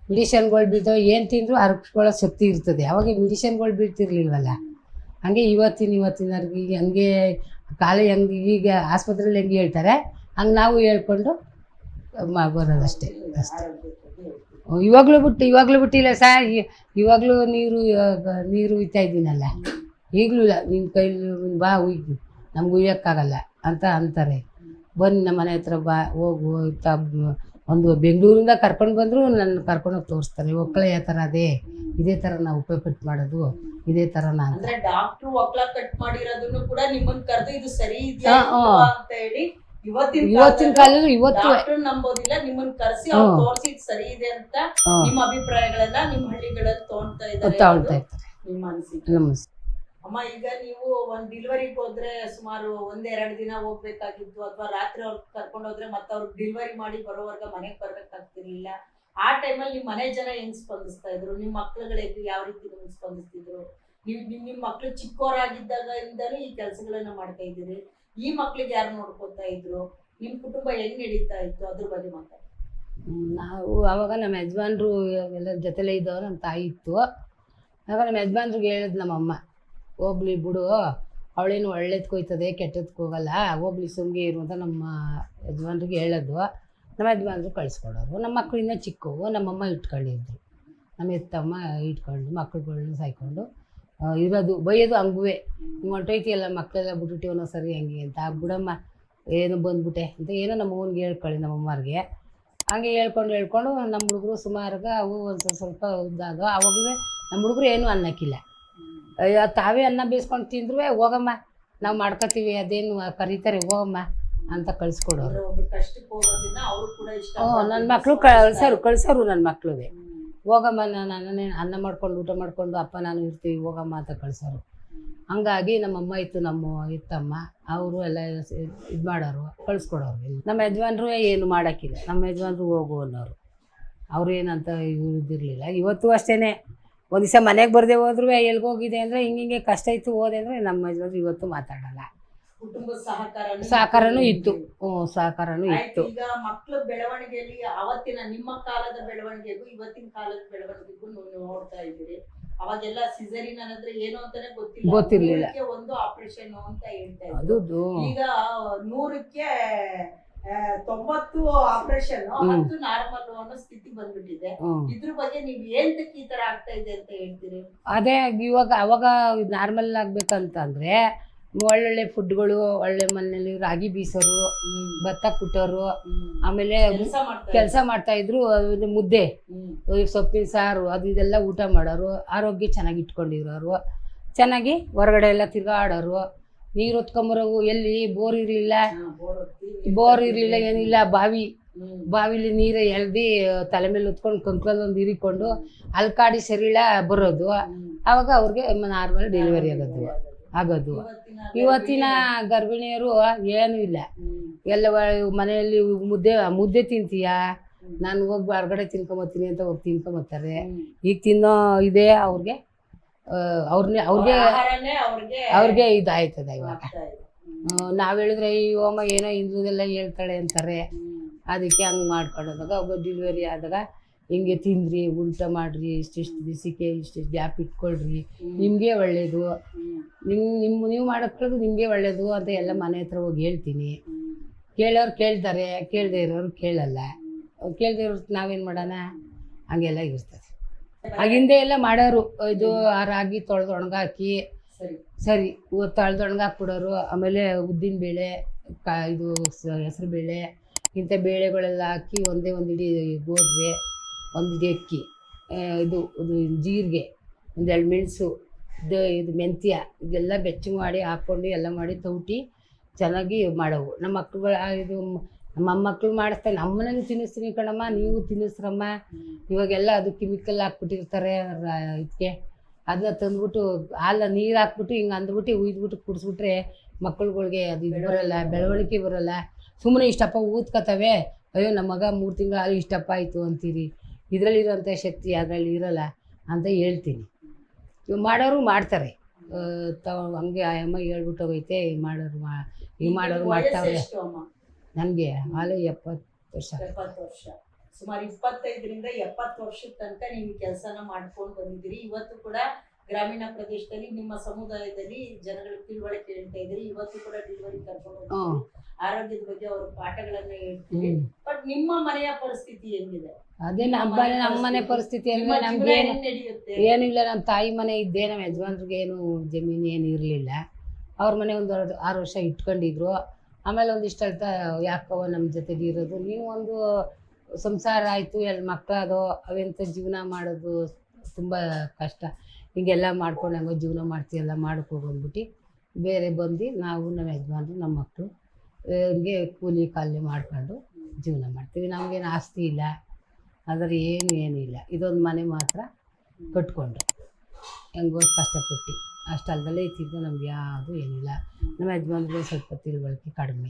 ಮೆಡಿಷನ್ಗಳು ಬೀಳ್ತಾವೆ ಏನು ತಿಂದರೂ ಅರ್ಪಿಸ್ಕೊಳ್ಳೋ ಶಕ್ತಿ ಇರ್ತದೆ. ಅವಾಗ ಮೆಡಿಷನ್ಗಳು ಬೀಳ್ತಿರ್ಲಿಲ್ವಲ್ಲ? ಹಂಗೆ ಇವತ್ತಿನ ಇವತ್ತಿನವರೆಗೆ ಹಂಗೆ ಕಾಲ ಹೆಂಗೆ ಈಗ ಆಸ್ಪತ್ರೆಯಲ್ಲಿ ಹೆಂಗೆ ಹೇಳ್ತಾರೆ, ಹಂಗೆ ನಾವು ಹೇಳ್ಕೊಂಡು ಮಾ ಬರೋದಷ್ಟೇ ಅಷ್ಟೇ ಇವಾಗಲೂ ಬಿಟ್ಟು, ಇವಾಗಲೂ ಬಿಟ್ಟಿಲ್ಲ ಸಾ ಇವಾಗಲೂ ನೀರು ನೀರು ಉಯ್ತಾ ಇದ್ದೀನಲ್ಲ. ಈಗಲೂ ಇಲ್ಲ ನಿನ್ನ ಕೈಲಿ ಬಾ, ಉಯ್ದು, ನಮ್ಗೆ ಉಯ್ಯೋಕ್ಕಾಗಲ್ಲ ಅಂತ ಅಂತಾರೆ. ಬನ್ನಿ ನಮ್ಮ ಮನೆ ಹತ್ರ ಬಾ, ಹೋಗು ಒಂದು ಬೆಂಗಳೂರಿಂದ ಕರ್ಕೊಂಡು ಬಂದ್ರು ನನ್ನ ಕರ್ಕೊಂಡೋಗಿ ತೋರಿಸ್ತಾರೆ ಒಕ್ಕಳೆ ಯಾವ ಥರ ಅದೇ ಇದೇ ಥರ ನಾವು ಉಪಯೋಗ ಮಾಡೋದು ಇದೇ ಥರ ನಾನು ಅಂದ್ರೆ ಡಾಕ್ಟ್ರು ಒಕ್ಲ ಕಟ್ ಮಾಡಿರೋದನ್ನು ಕೂಡ ನಿಮ್ಮನ್ನ ಕರೆದು ಇದು ಸರಿ ಇದೆಯಾ ಹಾ, ಹಾ. ಇಲ್ವಾ ಅಂತ ಹೇಳಿ ಇವತ್ತಿನ ಇವತ್ತಿನ ಕಾಲದಲ್ಲಿ ಇವತ್ತು ಡಾಕ್ಟರ್ ನಂಬೋದಿಲ್ಲ ನಿಮ್ಮನ್ನ ಕರೆಸಿ ಅವ್ರು ಹ್ಮ್. ತೋರಿಸಿ ಇದು ಸರಿ ಇದೆ ಅಂತ ಹಾಂ ನಿಮ್ಮ ಅಭಿಪ್ರಾಯಗಳನ್ನ ನಿಮ್ಮ ಹಳ್ಳಿಗಳಲ್ಲಿ ತೋರ್ತಾ ಇದ್ದಾರೆ ಅನ್ನೋದು ಇರ್ತಾರೆ ನಿಮ್ಮ ಅನಿಸಿಕೆ. ನಮಸ್ತೆ. ಅಮ್ಮ, ಈಗ ನೀವು ಒಂದ್ ಡಿಲಿವರಿಗೆ ಹೋದ್ರೆ ಸುಮಾರು ಒಂದೆರಡು ದಿನ ಹೋಗ್ಬೇಕಾಗಿತ್ತು ಅಥವಾ ರಾತ್ರಿ ಅವ್ರಿಗೆ ಕರ್ಕೊಂಡು ಹೋದ್ರೆ ಮತ್ತೆ ಅವ್ರು ಡಿಲಿವರಿ ಮಾಡಿ ಬರೋವರ್ಗ ಮನೆಗೆ ಬರ್ಬೇಕಾಗ್ತಿರ್ಲಿಲ್ಲ. ಆ ಟೈಮಲ್ಲಿ ನಿಮ್ಮ ಮನೆ ಜನ ಹೆಂಗ್ ಸ್ಪಂದಿಸ್ತಾ ಇದ್ರು? ನಿಮ್ಮ ಮಕ್ಳುಗಳಿಗೆ ಯಾವ ರೀತಿ ನಿಮ್ಗೆ ಸ್ಪಂದಿಸ್ತಿದ್ರು? ನೀವು ನಿಮ್ ನಿಮ್ಮ ಮಕ್ಳು ಚಿಕ್ಕವರಾಗಿದ್ದಾಗ ಇಂದಲೂ ಈ ಕೆಲಸಗಳನ್ನ ಮಾಡ್ತಾ ಇದ್ದೀರಿ. ಈ ಮಕ್ಳಿಗೆ ಯಾರು ನೋಡ್ಕೊತಾ ಇದ್ರು? ನಿಮ್ಮ ಕುಟುಂಬ ಹೆಂಗ್ ನಡೀತಾ ಇತ್ತು? ಅದ್ರ ಬಗ್ಗೆ ಮಾತಾಡಿ. ನಾವು ಅವಾಗ ನಮ್ಮ ಯಜಮಾನ್ರು ಎಲ್ಲರ ಜೊತೆಲೇ ಇದ್ದವ್ರು ನಮ್ಮ ತಾಯಿ ಇತ್ತು. ಅವಾಗ ನಮ್ಮ ಯಜಮಾನ್ರಿಗೆ ಹೇಳಿದ್ ನಮ್ಮಮ್ಮ. ಹೋಗ್ಲಿ ಬಿಡು. ಅವಳೇನು ಒಳ್ಳೇದಕ್ಕೆ ಹೋಯ್ತದೆ ಕೆಟ್ಟದಕ್ಕೆ ಹೋಗಲ್ಲ ಹೋಗ್ಲಿ ಸುಮ್ಗೆ ಇರು ಅಂತ ನಮ್ಮ ಯಜಮಾನ್ರಿಗೆ ಹೇಳೋದು. ನಮ್ಮ ಯಜಮಾನ್ರು ಕಳಿಸ್ಕೊಡೋರು. ನಮ್ಮ ಮಕ್ಕಳಿಂದ ಚಿಕ್ಕವು. ನಮ್ಮಮ್ಮ ಇಟ್ಕೊಂಡಿದ್ರು. ನಮ್ಮ ಎತ್ತಮ್ಮ ಇಟ್ಕೊಂಡು, ಮಕ್ಳುಗಳ್ನ ಸಾಯ್ಕೊಂಡು ಇರೋದು, ಬೈಯೋದು ಹಂಗುವೆ. ಹಿಂಗೆ ಹೊಂಟೋಯ್ತಿಯಲ್ಲ ಮಕ್ಕಳೆಲ್ಲ ಬಿಟ್ಬಿಟ್ಟು ಅನ್ನೋ ಸರಿ ಹಂಗೆ ಅಂತ. ಬಿಡಮ್ಮ, ಏನು ಬಂದ್ಬಿಟ್ಟೆ ಅಂತ ಏನೋ ನಮ್ಮ ಅವ್ನಿಗೆ ಹೇಳ್ಕೊಳ್ಳಿ ನಮ್ಮ ಅಮ್ಮವ್ರಿಗೆ. ಹಂಗೆ ಹೇಳ್ಕೊಂಡು ಹೇಳ್ಕೊಂಡು ನಮ್ಮ ಹುಡುಗರು ಸುಮಾರಾಗ ಅವು ಒಂದು ಸ್ವಲ್ಪ ಸ್ವಲ್ಪ ಇದಾದ. ಅವಾಗಲೂ ನಮ್ಮ ಹುಡುಗರು ಏನೂ ಅನ್ನಕ್ಕಿಲ್ಲ. ಅಯ್ಯೋ ತಾವೇ ಅನ್ನ ಬೇಯಿಸ್ಕೊಂಡು ತಿಂದ್ರು ಹೋಗಮ್ಮ ನಾವು ಮಾಡ್ಕೊತೀವಿ ಅದೇನು ಕರೀತಾರೆ ಹೋಗಮ್ಮ ಅಂತ ಕಳಿಸ್ಕೊಡೋರು. ಹ್ಞೂ ನನ್ನ ಮಕ್ಕಳು ಕಳ್ಸೋರು ಕಳ್ಸೋರು ನನ್ನ ಮಕ್ಳುವೆ. ಹೋಗಮ್ಮ ನಾನು ಅನ್ನನೇ ಅನ್ನ ಮಾಡ್ಕೊಂಡು ಊಟ ಮಾಡ್ಕೊಂಡು ಅಪ್ಪ ನಾನು ಇರ್ತೀವಿ ಹೋಗಮ್ಮ ಅಂತ ಕಳ್ಸೋರು. ಹಂಗಾಗಿ ನಮ್ಮಮ್ಮ ಇತ್ತು ನಮ್ಮ ಇತ್ತಮ್ಮ ಅವರು ಎಲ್ಲ ಇದು ಮಾಡೋರು ಕಳಿಸ್ಕೊಡೋರು ನಮ್ಮ ಯಜಮಾನ್ರು ಏನು ಮಾಡೋಕ್ಕಿಲ್ಲ ನಮ್ಮ ಯಜಮಾನ್ರು ಹೋಗು ಅನ್ನೋರು. ಅವ್ರು ಏನಂತ ಇದಿರಲಿಲ್ಲ ಇವತ್ತು ಅಷ್ಟೇ ಒಂದು ದಿವಸ ಮನೆಗೆ ಬರದೆ ಹೋದ್ರು ಎಲ್ಗೆ ಹೋಗಿದೆ ಅಂದರೆ ಹಿಂಗೆ ಹಿಂಗೆ ಕಷ್ಟ ಇತ್ತು ಹೋದೆ ಅಂದರೆ ನಮ್ಮ ಯಜಮಾನ್ರು ಇವತ್ತು ಮಾತಾಡಲ್ಲ. ಸಹಕಾರನೂ ಇತ್ತು. ಹ್ಞೂ ಸಹಕಾರನೂ ಇತ್ತು. ಈಗ ಮಕ್ಕಳ ಬೆಳವಣಿಗೆಯಲ್ಲಿ ಅವತ್ತಿನ ನಿಮ್ಮ ಕಾಲದ ಬೆಳವಣಿಗೆಗೂ ಇವತ್ತಿನ ಕಾಲದ ಬೆಳವಣಿಗೆಗೂ ನೀವು ನೋಡ್ತಾ ಇದ್ದೀರಿ. ಅವಾಗೆಲ್ಲ ಸಿಸರಿನ್ ಅನ್ನೋದ್ರೆ ಏನು ಅಂತಾನೆ ಗೊತ್ತಿಲ್ಲ. ಗೊತ್ತಿರ್ಲಿಲ್ಲ. ಒಂದು ಆಪರೇಷನ್ ಅಂತ ಹೇಳ್ತಾ ಇದ್ರು. ಈಗ ನೂರಕ್ಕೆ ತೊಂಬತ್ತು ಆಪರೇಷನ್. ಹತ್ತು ನಾರ್ಮಲ್ ಅನ್ನೋ ಸ್ಥಿತಿ ಬಂದ್ಬಿಟ್ಟಿದೆ. ಇದ್ರ ಬಗ್ಗೆ ನೀವ್ ಏಂತಕ್ಕೆ ಈ ತರ ಆಗ್ತಾ ಇದೆ ಅಂತ ಹೇಳ್ತೀರಿ? ಅದೇ ಇವಾಗ ಅವಾಗ ನಾರ್ಮಲ್ ಆಗ್ಬೇಕಂತಂದ್ರೆ ಒಳ್ಳೊಳ್ಳೆ ಫುಡ್ಗಳು ಒಳ್ಳೆ ಮನೆಯಲ್ಲಿ ರಾಗಿ ಬೀಸೋರು ಭತ್ತ ಕುಟ್ಟೋರು ಆಮೇಲೆ ಕೆಲಸ ಮಾಡ್ತಾ ಇದ್ರು. ಮುದ್ದೆ ಸೊಪ್ಪಿನ ಸಾರು ಅದು ಇದೆಲ್ಲ ಊಟ ಮಾಡೋರು ಆರೋಗ್ಯ ಚೆನ್ನಾಗಿ ಇಟ್ಕೊಂಡಿರೋರು ಚೆನ್ನಾಗಿ ಹೊರಗಡೆ ಎಲ್ಲ ತಿರ್ಗಾಡೋರು ನೀರು ಹೊತ್ಕೊಂಬರೋವು ಎಲ್ಲಿ ಬೋರ್ ಇರಲಿಲ್ಲ. ಬೋರ್. ಇರಲಿಲ್ಲ ಏನಿಲ್ಲ ಬಾವಿ. ಬಾವಿಲಿ ನೀರು ಎಳ್ದು ತಲೆ ಮೇಲೆ ಹೊತ್ಕೊಂಡು ಕಂಕ್ಳಲ್ಲಿ ಒಂದು ಇರಿಕೊಂಡು ಅಲ್ಕಾಡಿ ಸರಿಳ ಬರೋದು. ಆವಾಗ ಅವ್ರಿಗೆ ನಾರ್ಮಲ್ ಡೆಲಿವರಿ ಆಗೋದು ಆಗೋದು. ಇವತ್ತಿನ ಗರ್ಭಿಣಿಯರು. ಏನೂ ಇಲ್ಲ. ಎಲ್ಲ ಮನೆಯಲ್ಲಿ ಮುದ್ದೆ ಮುದ್ದೆ ತಿಂತೀಯಾ? ನಾನು ಹೋಗಿ ಹೊರ್ಗಡೆ ತಿನ್ಕೊಂಬತ್ತೀನಿ ಅಂತ ಹೋಗಿ ತಿನ್ಕೊಂಬತ್ತಾರೆ. ಈಗ ತಿನ್ನೋ ಇದೆ ಅವ್ರಿಗೆ. ಅವ್ರನ್ನೇ ಅವ್ರಿಗೆ ಅವ್ರಿಗೆ ಇದಾಯ್ತದ ಇವಾಗ. ನಾವು ಹೇಳಿದ್ರೆ ಈ ಹೋಮ ಏನೋ ಹಿಂದೂದೆಲ್ಲ ಹೇಳ್ತಾಳೆ ಅಂತಾರೆ. ಅದಕ್ಕೆ ಹಂಗೆ ಮಾಡ್ಕೊಂಡಾಗ ಒಬ್ಬ ಡೆಲಿವರಿ ಆದಾಗ ಹಿಂಗೆ ತಿಂದ್ರಿ ಊಟ ಮಾಡ್ರಿ ಇಷ್ಟಿಷ್ಟು ಬಿಸಿಕೆ ಇಷ್ಟಿಷ್ಟು ಗ್ಯಾಪ್ ಇಟ್ಕೊಳ್ರಿ. ನಿಮಗೆ ಒಳ್ಳೇದು. ನಿಮ್ಮ ನಿಮ್ಮ ನೀವು ಮಾಡೋಕ್ಕಿರೋದು ನಿಮಗೆ ಒಳ್ಳೇದು ಅಂತ ಎಲ್ಲ ಮನೆ ಹತ್ರ ಹೋಗಿ ಹೇಳ್ತೀನಿ. ಕೇಳೋರು ಕೇಳ್ತಾರೆ ಕೇಳದೆ ಇರೋರು ಕೇಳಲ್ಲ. ಕೇಳದೆ ಇರೋರು ನಾವೇನು ಮಾಡೋಣ? ಹಂಗೆಲ್ಲ ಇರ್ತದೆ. ಆಗ ಹಿಂದೆ ಎಲ್ಲ ಮಾಡೋರು ಇದು ಆ ರಾಗಿ ತೊಳೆದು ಒಣಗಾಕಿ ಸರಿ. ಸರಿ ತೊಳೆದು ಒಣಗಾಕ್ಬಿಡೋರು ಆಮೇಲೆ ಉದ್ದಿನ ಬೇಳೆ ಕಾ ಇದು ಹೆಸರು ಬೇಳೆ ಇಂಥ ಬೇಳೆಗಳೆಲ್ಲ ಹಾಕಿ ಒಂದೇ ಒಂದು ಇಡೀ ಗೋಧಿ ಒಂದು ಇಡೀ ಅಕ್ಕಿ ಇದು ಇದು ಜೀರಿಗೆ ಒಂದೆರಡು ಮೆಣಸು ಇದು ಇದು ಮೆಂತ್ಯ ಇದೆಲ್ಲ ಬೆಚ್ಚಗೆ ಮಾಡಿ ಹಾಕ್ಕೊಂಡು ಎಲ್ಲ ಮಾಡಿ ತೌಟಿ ಚೆನ್ನಾಗಿ ಮಾಡೋವು. ನಮ್ಮ ಮಕ್ಳುಗಳು ಇದು ನಮ್ಮ ಮಕ್ಕಳು ಮಾಡಿಸ್ತಾ ನಮ್ಮನೇಲಿ ತಿನ್ನಿಸ್ತೀನಿ ಕಣಮ್ಮ ನೀವು ತಿನ್ನಿಸ್ರಮ್ಮ. ಇವಾಗೆಲ್ಲ ಅದು ಕೆಮಿಕಲ್ ಹಾಕ್ಬಿಟ್ಟಿರ್ತಾರೆ ಇದಕ್ಕೆ. ಅದನ್ನ ತಂದ್ಬಿಟ್ಟು ಹಾಲ ನೀರು ಹಾಕ್ಬಿಟ್ಟು ಹಿಂಗೆ ಅಂದ್ಬಿಟ್ಟು ಉಯ್ದ್ಬಿಟ್ಟು ಕುಡಿಸ್ಬಿಟ್ರೆ ಮಕ್ಕಳುಗಳಿಗೆ ಅದು ಇದು ಬರೋಲ್ಲ ಬೆಳವಣಿಗೆ. ಬರೋಲ್ಲ. ಸುಮ್ಮನೆ ಇಷ್ಟಪ್ಪ ಊದ್ಕೋತವೆ. ಅಯ್ಯೋ ನಮ್ಮ ಮಗ ಮೂರು ತಿಂಗಳು ಇಷ್ಟಪ್ಪ ಆಯಿತು ಅಂತೀರಿ. ಇದರಲ್ಲಿರೋಂಥ ಶಕ್ತಿ ಅದರಲ್ಲಿ ಇರೋಲ್ಲ ಅಂತ ಹೇಳ್ತೀನಿ. ಇವು ಮಾಡೋರು ಮಾಡ್ತಾರೆ. ತಾವು ಹಂಗೆ ಅಮ್ಮ ಹೇಳ್ಬಿಟ್ಟು ಹೋಗೈತೆ ಮಾಡೋರು ಮಾ ಈ ಮಾಡೋರು ಮಾಡ್ತಾವ್ರೆ. ಅಮ್ಮ? ನನಗೆ ಹಾಲು ಎಪ್ಪತ್ತು ವರ್ಷ. ಎಪ್ಪತ್ತು ವರ್ಷ. ಸುಮಾರು ಇಪ್ಪತ್ತೈದರಿಂದ ಎಪ್ಪತ್ತು ವರ್ಷದ ತನಕ ನೀವು ಕೆಲಸನ ಮಾಡ್ಕೊಂಡು ಬಂದಿದ್ದೀರಿ. ಇವತ್ತು ಕೂಡ ಗ್ರಾಮೀಣ ಪ್ರದೇಶದಲ್ಲಿ ನಿಮ್ಮ ಸಮುದಾಯದಲ್ಲಿ ಜನಗಳ ತಿಳುವಳಿಕೆ ಹೇಳ್ತಾ ಇದ್ದೀರಿ. ಇವತ್ತು ಕೂಡ ಡಿಲಿವರಿ ಕರ್ಕೊಂಡು ಆರೋಗ್ಯದ ಬಗ್ಗೆ ಅವರು ಪಾಠಗಳನ್ನ ಹೇಳ್ತೀವಿ ಬಟ್ ನಿಮ್ಮ ಮನೆಯ ಪರಿಸ್ಥಿತಿ ಹೆಂಗಿದೆ? ಅದೇ ನಮ್ಮ ನಮ್ಮ ಮನೆ ಪರಿಸ್ಥಿತಿ. ಅಂದ್ರೆ ನಮ್ಗೆ ಏನಿಲ್ಲ ನಮ್ಮ ತಾಯಿ ಮನೆ ಇದ್ದೇ ನಮ್ಮ ಯಜಮಾನ್ರಿಗೆ ಏನು ಜಮೀನು ಏನು ಇರಲಿಲ್ಲ. ಅವ್ರ ಮನೆ ಒಂದು ಆರು ವರ್ಷ ಇಟ್ಕೊಂಡಿದ್ರು. ಆಮೇಲೆ ಒಂದಿಷ್ಟು ಹೇಳ್ತಾ ಯಾಕೋ ನಮ್ಮ ಜೊತೆಗೆ ಇರೋದು. ನೀವು ಒಂದು ಸಂಸಾರ ಆಯಿತು ಎಲ್ಲಿ ಮಕ್ಕಳದು ಅವೆಂಥ ಜೀವನ ಮಾಡೋದು ತುಂಬ ಕಷ್ಟ. ಹೀಗೆಲ್ಲ ಮಾಡ್ಕೊಂಡು ಹೆಂಗೋ ಜೀವನ ಮಾಡ್ತೀಯಲ್ಲ ಮಾಡಕ್ಕೆ ಬಂದ್ಬಿಟ್ಟು ಬೇರೆ ಬಂದು ನಾವು ನಮ್ಮ ಯಜಮಾನ್ರು, ನಮ್ಮ ಮಕ್ಕಳು ಹಂಗೆ ಕೂಲಿ ಕಾಲಿ ಮಾಡ್ಕೊಂಡು ಜೀವನ ಮಾಡ್ತೀವಿ. ನಮಗೇನು ಆಸ್ತಿ ಇಲ್ಲ. ಅದರ ಏನು ಏನೂ ಇಲ್ಲ ಇದೊಂದು ಮನೆ ಮಾತ್ರ ಕಟ್ಕೊಂಡು ಹೆಂಗೋ ಕಷ್ಟಪಟ್ಟು. ಅಷ್ಟಲ್ದಲ್ಲೇ ಇದ್ದಿದ್ದು ನಮ್ಗೆ ಯಾವುದು ಏನಿಲ್ಲ. ನಮ್ಮ ಯಜಮಾನ್ರಿಗೆ ಸ್ವಲ್ಪ ತಿಳುವಳಿಕೆ ಕಡಿಮೆ.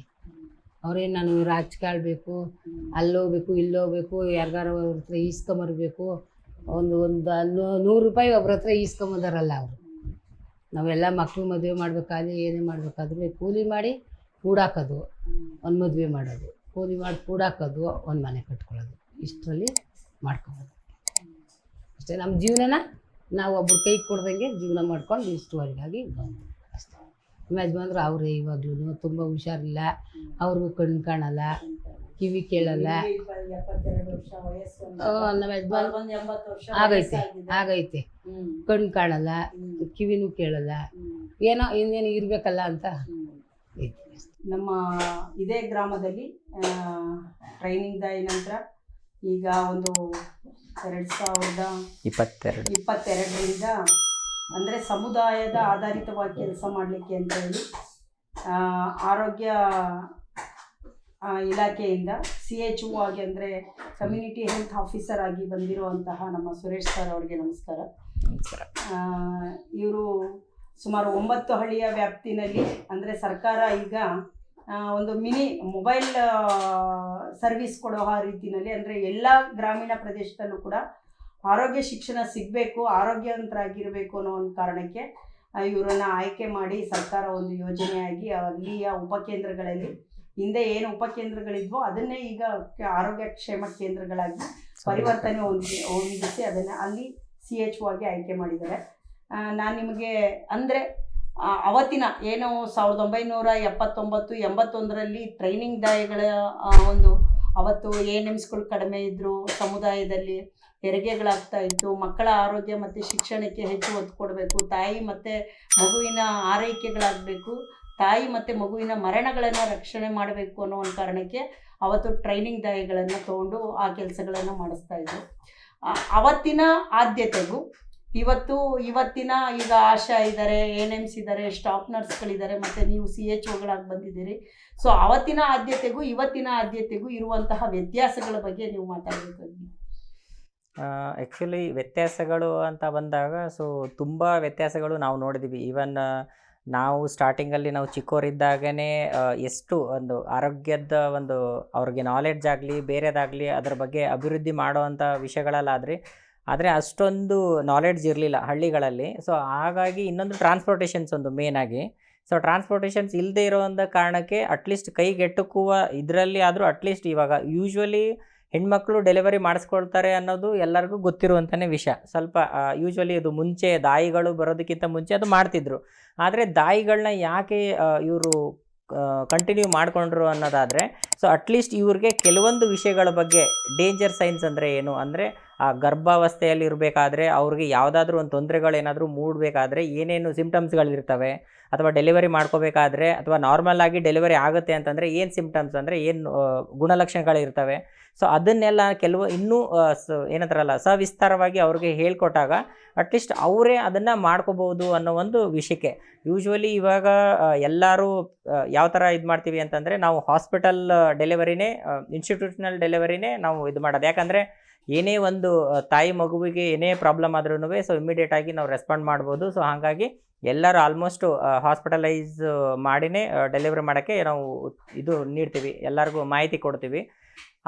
ಅವ್ರೇನು ನಾನು ರಾಜ್ಕಾಳ್ಬೇಕು ಅಲ್ಲೋಗ್ಬೇಕು ಇಲ್ಲೋಗ್ಬೇಕು ಯಾರಿಗಾರ ಅವ್ರ ಹತ್ರ ಈಸ್ಕೊಂಬರ್ಬೇಕು ಒಂದು ಒಂದು ನೂರು ರೂಪಾಯಿ ಒಬ್ರ ಹತ್ರ ಈಸ್ಕೊಂಬಂದಾರಲ್ಲ ಅವರು. ನಾವೆಲ್ಲ ಮಕ್ಕಳು ಮದುವೆ ಮಾಡಬೇಕಾದ್ರೆ ಏನೇ ಮಾಡಬೇಕಾದ್ರೂ ಕೂಲಿ ಮಾಡಿ ಕೂಡಾಕೋದು, ಒಂದು ಮದುವೆ ಮಾಡೋದು. ಕೂಲಿ ಮಾಡಿ ಕೂಡಾಕೋದು, ಒಂದು ಮನೆ ಕಟ್ಕೊಳ್ಳೋದು. ಇಷ್ಟರಲ್ಲಿ ಮಾಡ್ಕೊಬೋದು ಅಷ್ಟೇ ನಮ್ಮ ಜೀವನನ ನಾವು ಒಬ್ರು ಕೈ ಕೊಡ್ದಂಗೆ ಜೀವನ ಮಾಡ್ಕೊಂಡು ಇಷ್ಟುವರೆಗಾಗಿ ಅಷ್ಟೇ ನಮ್ಮ ಯಜಮಾನ್ರು ಅವರೇ ಇವಾಗ್ಲೂ ತುಂಬ ಹುಷಾರಿಲ್ಲ, ಅವ್ರಿಗೂ ಕಣ್ಣು ಕಾಣಲ್ಲ, ಕಿವಿ ಕೇಳಲ್ಲ ನಮ್ಮ ಯಜಮಾನ್ ಆಗೈತೆ. ಆಗೈತೆ ಕಣ್ಣು ಕಾಣಲ್ಲ, ಕಿವಿನೂ ಕೇಳಲ್ಲ ಏನೋ ಇನ್ನೇನು ಇರಬೇಕಲ್ಲ ಅಂತ. ನಮ್ಮ ಇದೇ ಗ್ರಾಮದಲ್ಲಿ ಟ್ರೈನಿಂಗ್ ದಾಯಿ ನಂತರ ಈಗ ಒಂದು ಎರಡು ಸಾವಿರದ ಇಪ್ಪತ್ತೆರಡು. ಇಪ್ಪತ್ತೆರಡರಿಂದ ಅಂದರೆ ಸಮುದಾಯದ ಆಧಾರಿತವಾಗಿ ಕೆಲಸ ಮಾಡಲಿಕ್ಕೆ ಅಂತ ಹೇಳಿ ಆರೋಗ್ಯ ಇಲಾಖೆಯಿಂದ ಸಿ ಎಚ್ ಒ ಆಗಿ ಅಂದರೆ ಕಮ್ಯುನಿಟಿ ಹೆಲ್ತ್ ಆಫೀಸರ್ ಆಗಿ ಬಂದಿರುವಂತಹ ನಮ್ಮ ಸುರೇಶ್ ಸರ್ ಅವರಿಗೆ ನಮಸ್ಕಾರ. ಇವರು ಸುಮಾರು ಒಂಬತ್ತು ಹಳ್ಳಿಯ ವ್ಯಾಪ್ತಿನಲ್ಲಿ ಅಂದರೆ ಸರ್ಕಾರ ಈಗ ಒಂದು ಮಿನಿ ಮೊಬೈಲ್ ಸರ್ವಿಸ್ ಕೊಡೋ ಆ ರೀತಿಯಲ್ಲಿ ಅಂದರೆ ಎಲ್ಲ ಗ್ರಾಮೀಣ ಪ್ರದೇಶದಲ್ಲೂ ಕೂಡ ಆರೋಗ್ಯ ಶಿಕ್ಷಣ ಸಿಗಬೇಕು, ಆರೋಗ್ಯವಂತರಾಗಿರಬೇಕು ಅನ್ನೋ ಒಂದು ಕಾರಣಕ್ಕೆ ಇವರನ್ನು ಆಯ್ಕೆ ಮಾಡಿ ಸರ್ಕಾರ ಒಂದು ಯೋಜನೆಯಾಗಿ ಅಲ್ಲಿಯ ಉಪಕೇಂದ್ರಗಳಲ್ಲಿ, ಹಿಂದೆ ಏನು ಉಪಕೇಂದ್ರಗಳಿದ್ವೋ ಅದನ್ನೇ ಈಗ ಆರೋಗ್ಯ ಕ್ಷೇಮ ಕೇಂದ್ರಗಳಾಗಿ ಪರಿವರ್ತನೆ ಹೊಂದಿ, ಹೊಂದಿಸಿ ಅದನ್ನು ಅಲ್ಲಿ ಸಿ ಎಚ್ ಆಗಿ ಆಯ್ಕೆ ಮಾಡಿದ್ದಾರೆ. ನಾನು ನಿಮಗೆ ಅಂದರೆ ಅವತ್ತಿನ ಏನು ಸಾವಿರದ ಒಂಬೈನೂರ ಎಪ್ಪತ್ತೊಂಬತ್ತು, ಎಂಬತ್ತೊಂದರಲ್ಲಿ ಟ್ರೈನಿಂಗ್ ದಾಯಿಗಳ ಒಂದು ಅವತ್ತು ಎ ಎನ್ ಎಮ್ಸ್ಗಳು ಕಡಿಮೆ ಇದ್ದರು ಸಮುದಾಯದಲ್ಲಿ ಹೆರಿಗೆಗಳಾಗ್ತಾ ಇತ್ತು ಮಕ್ಕಳ ಆರೋಗ್ಯ ಮತ್ತು ಶಿಕ್ಷಣಕ್ಕೆ ಹೆಚ್ಚು ಒತ್ತು ಕೊಡಬೇಕು, ತಾಯಿ ಮತ್ತು ಮಗುವಿನ ಆರೈಕೆಗಳಾಗಬೇಕು, ತಾಯಿ ಮತ್ತು ಮಗುವಿನ ಮರಣಗಳನ್ನು ರಕ್ಷಣೆ ಮಾಡಬೇಕು ಅನ್ನೋ ಒಂದು ಕಾರಣಕ್ಕೆ ಅವತ್ತು ಟ್ರೈನಿಂಗ್ ದಾಯಿಗಳನ್ನು ತೊಗೊಂಡು ಆ ಕೆಲಸಗಳನ್ನು ಮಾಡಿಸ್ತಾ ಇದ್ದರು ಅವತ್ತಿನ ಆದ್ಯತೆಗೂ ಇವತ್ತು, ಇವತ್ತಿನ ಈಗ ಆಶಾ ಇದ್ದಾರೆ ಎನ್ ಎಮ್ಸ್ ಇದ್ದಾರೆ ಸ್ಟಾಫ್ ನರ್ಸ್ಗಳಿದ್ದಾರೆ ಮತ್ತು ನೀವು ಸಿ ಎಚ್ ಒಗಳಾಗಿ ಬಂದಿದ್ದೀರಿ. ಸೊ ಅವತ್ತಿನ ಆದ್ಯತೆಗೂ, ಇವತ್ತಿನ ಆದ್ಯತೆಗೂ ಇರುವಂತಹ ವ್ಯತ್ಯಾಸಗಳ ಬಗ್ಗೆ ನೀವು ಮಾತಾಡಬೇಕಾಗಿ ಆ್ಯಕ್ಚುಲಿ ವ್ಯತ್ಯಾಸಗಳು ಅಂತ ಬಂದಾಗ ಸೊ ತುಂಬ ವ್ಯತ್ಯಾಸಗಳು ನಾವು ನೋಡಿದ್ದೀವಿ ಈವನ್ ನಾವು ಸ್ಟಾರ್ಟಿಂಗಲ್ಲಿ ನಾವು ಚಿಕ್ಕವರಿದ್ದಾಗನೇ ಎಷ್ಟು ಒಂದು ಆರೋಗ್ಯದ ಒಂದು ಅವ್ರಿಗೆ ನಾಲೆಡ್ಜ್ ಆಗಲಿ, ಬೇರೆದಾಗಲಿ, ಅದರ ಬಗ್ಗೆ ಅಭಿವೃದ್ಧಿ ಮಾಡುವಂಥ ವಿಷಯಗಳಲ್ಲಾದರೆ ಆದರೆ ಅಷ್ಟೊಂದು ನಾಲೆಡ್ಜ್ ಇರಲಿಲ್ಲ ಹಳ್ಳಿಗಳಲ್ಲಿ. ಸೊ ಹಾಗಾಗಿ ಇನ್ನೊಂದು ಟ್ರಾನ್ಸ್ಪೋರ್ಟೇಷನ್ಸ್ ಒಂದು ಮೇನಾಗಿ ಸೊ ಟ್ರಾನ್ಸ್ಪೋರ್ಟೇಷನ್ಸ್ ಇಲ್ಲದೆ ಇರೋವಂಥ ಕಾರಣಕ್ಕೆ ಅಟ್ಲೀಸ್ಟ್ ಕೈಗೆಟುಕುವ ಇದರಲ್ಲಿ ಆದರೂ ಅಟ್ಲೀಸ್ಟ್ ಇವಾಗ ಯೂಶ್ವಲಿ ಹೆಣ್ಮಕ್ಳು ಡೆಲಿವರಿ ಮಾಡಿಸ್ಕೊಳ್ತಾರೆ ಅನ್ನೋದು ಎಲ್ಲರಿಗೂ ಗೊತ್ತಿರುವಂಥನೇ ವಿಷಯ. ಸ್ವಲ್ಪ ಯೂಶ್ವಲಿ ಅದು ಮುಂಚೆ ದಾಯಿಗಳು ಬರೋದಕ್ಕಿಂತ ಮುಂಚೆ ಅದು ಮಾಡ್ತಿದ್ರು. ಆದರೆ ದಾಯಿಗಳನ್ನ ಯಾಕೆ ಇವರು ಕಂಟಿನ್ಯೂ ಮಾಡಿಕೊಂಡ್ರು ಅನ್ನೋದಾದರೆ ಸೊ ಅಟ್ಲೀಸ್ಟ್ ಇವ್ರಿಗೆ ಕೆಲವೊಂದು ವಿಷಯಗಳ ಬಗ್ಗೆ ಡೇಂಜರ್ ಸೈನ್ಸ್ ಅಂದರೆ ಏನು? ಅಂದರೆ ಆ ಗರ್ಭಾವಸ್ಥೆಯಲ್ಲಿ ಇರಬೇಕಾದ್ರೆ ಅವ್ರಿಗೆ ಯಾವುದಾದ್ರೂ ಒಂದು ತೊಂದರೆಗಳೇನಾದರೂ ಮೂಡಬೇಕಾದ್ರೆ ಏನೇನು ಸಿಮ್ಟಮ್ಸ್ಗಳಿರ್ತವೆ ಅಥವಾ ಡೆಲಿವರಿ ಮಾಡ್ಕೋಬೇಕಾದ್ರೆ ಅಥವಾ ನಾರ್ಮಲ್ ಆಗಿ ಡೆಲಿವರಿ ಆಗುತ್ತೆ ಅಂತಂದರೆ ಏನು ಸಿಂಪ್ಟಮ್ಸ್ ಅಂದರೆ ಏನು ಗುಣಲಕ್ಷಣಗಳಿರ್ತವೆ. ಸೊ, ಅದನ್ನೆಲ್ಲ ಕೆಲವು ಇನ್ನೂ ಏನಂತಾರಲ್ಲ, ಸವಿಸ್ತಾರವಾಗಿ ಅವ್ರಿಗೆ ಹೇಳ್ಕೊಟ್ಟಾಗ ಅಟ್ಲೀಸ್ಟ್ ಅವರೇ ಅದನ್ನು ಮಾಡ್ಕೋಬೋದು ಅನ್ನೋ ಒಂದು ವಿಷಯಕ್ಕೆ. ಯೂಶ್ವಲಿ ಇವಾಗ ಎಲ್ಲರೂ ಯಾವ ಥರ ಇದು ಮಾಡ್ತೀವಿ ಅಂತಂದರೆ ನಾವು ಹಾಸ್ಪಿಟಲ್ ಡೆಲಿವರಿನೇ ಇನ್ಸ್ಟಿಟ್ಯೂಷನಲ್ ಡೆಲಿವರಿನೇ ನಾವು ಇದು ಮಾಡೋದು. ಯಾಕಂದರೆ ಏನೇ ಒಂದು ತಾಯಿ ಮಗುವಿಗೆ ಏನೇ ಪ್ರಾಬ್ಲಮ್ ಆದ್ರೂ ಸೊ ಇಮಿಡಿಯೇಟಾಗಿ ನಾವು ರೆಸ್ಪಾಂಡ್ ಮಾಡ್ಬೋದು. ಸೊ ಹಾಗಾಗಿ ಎಲ್ಲರೂ ಆಲ್ಮೋಸ್ಟ್ ಹಾಸ್ಪಿಟಲೈಸ್ ಮಾಡಿನೇ ಡೆಲಿವರಿ ಮಾಡೋಕ್ಕೆ ನಾವು ಇದು ನೀಡ್ತೀವಿ. ಎಲ್ಲರಿಗೂ ಮಾಹಿತಿ ಕೊಡ್ತೀವಿ.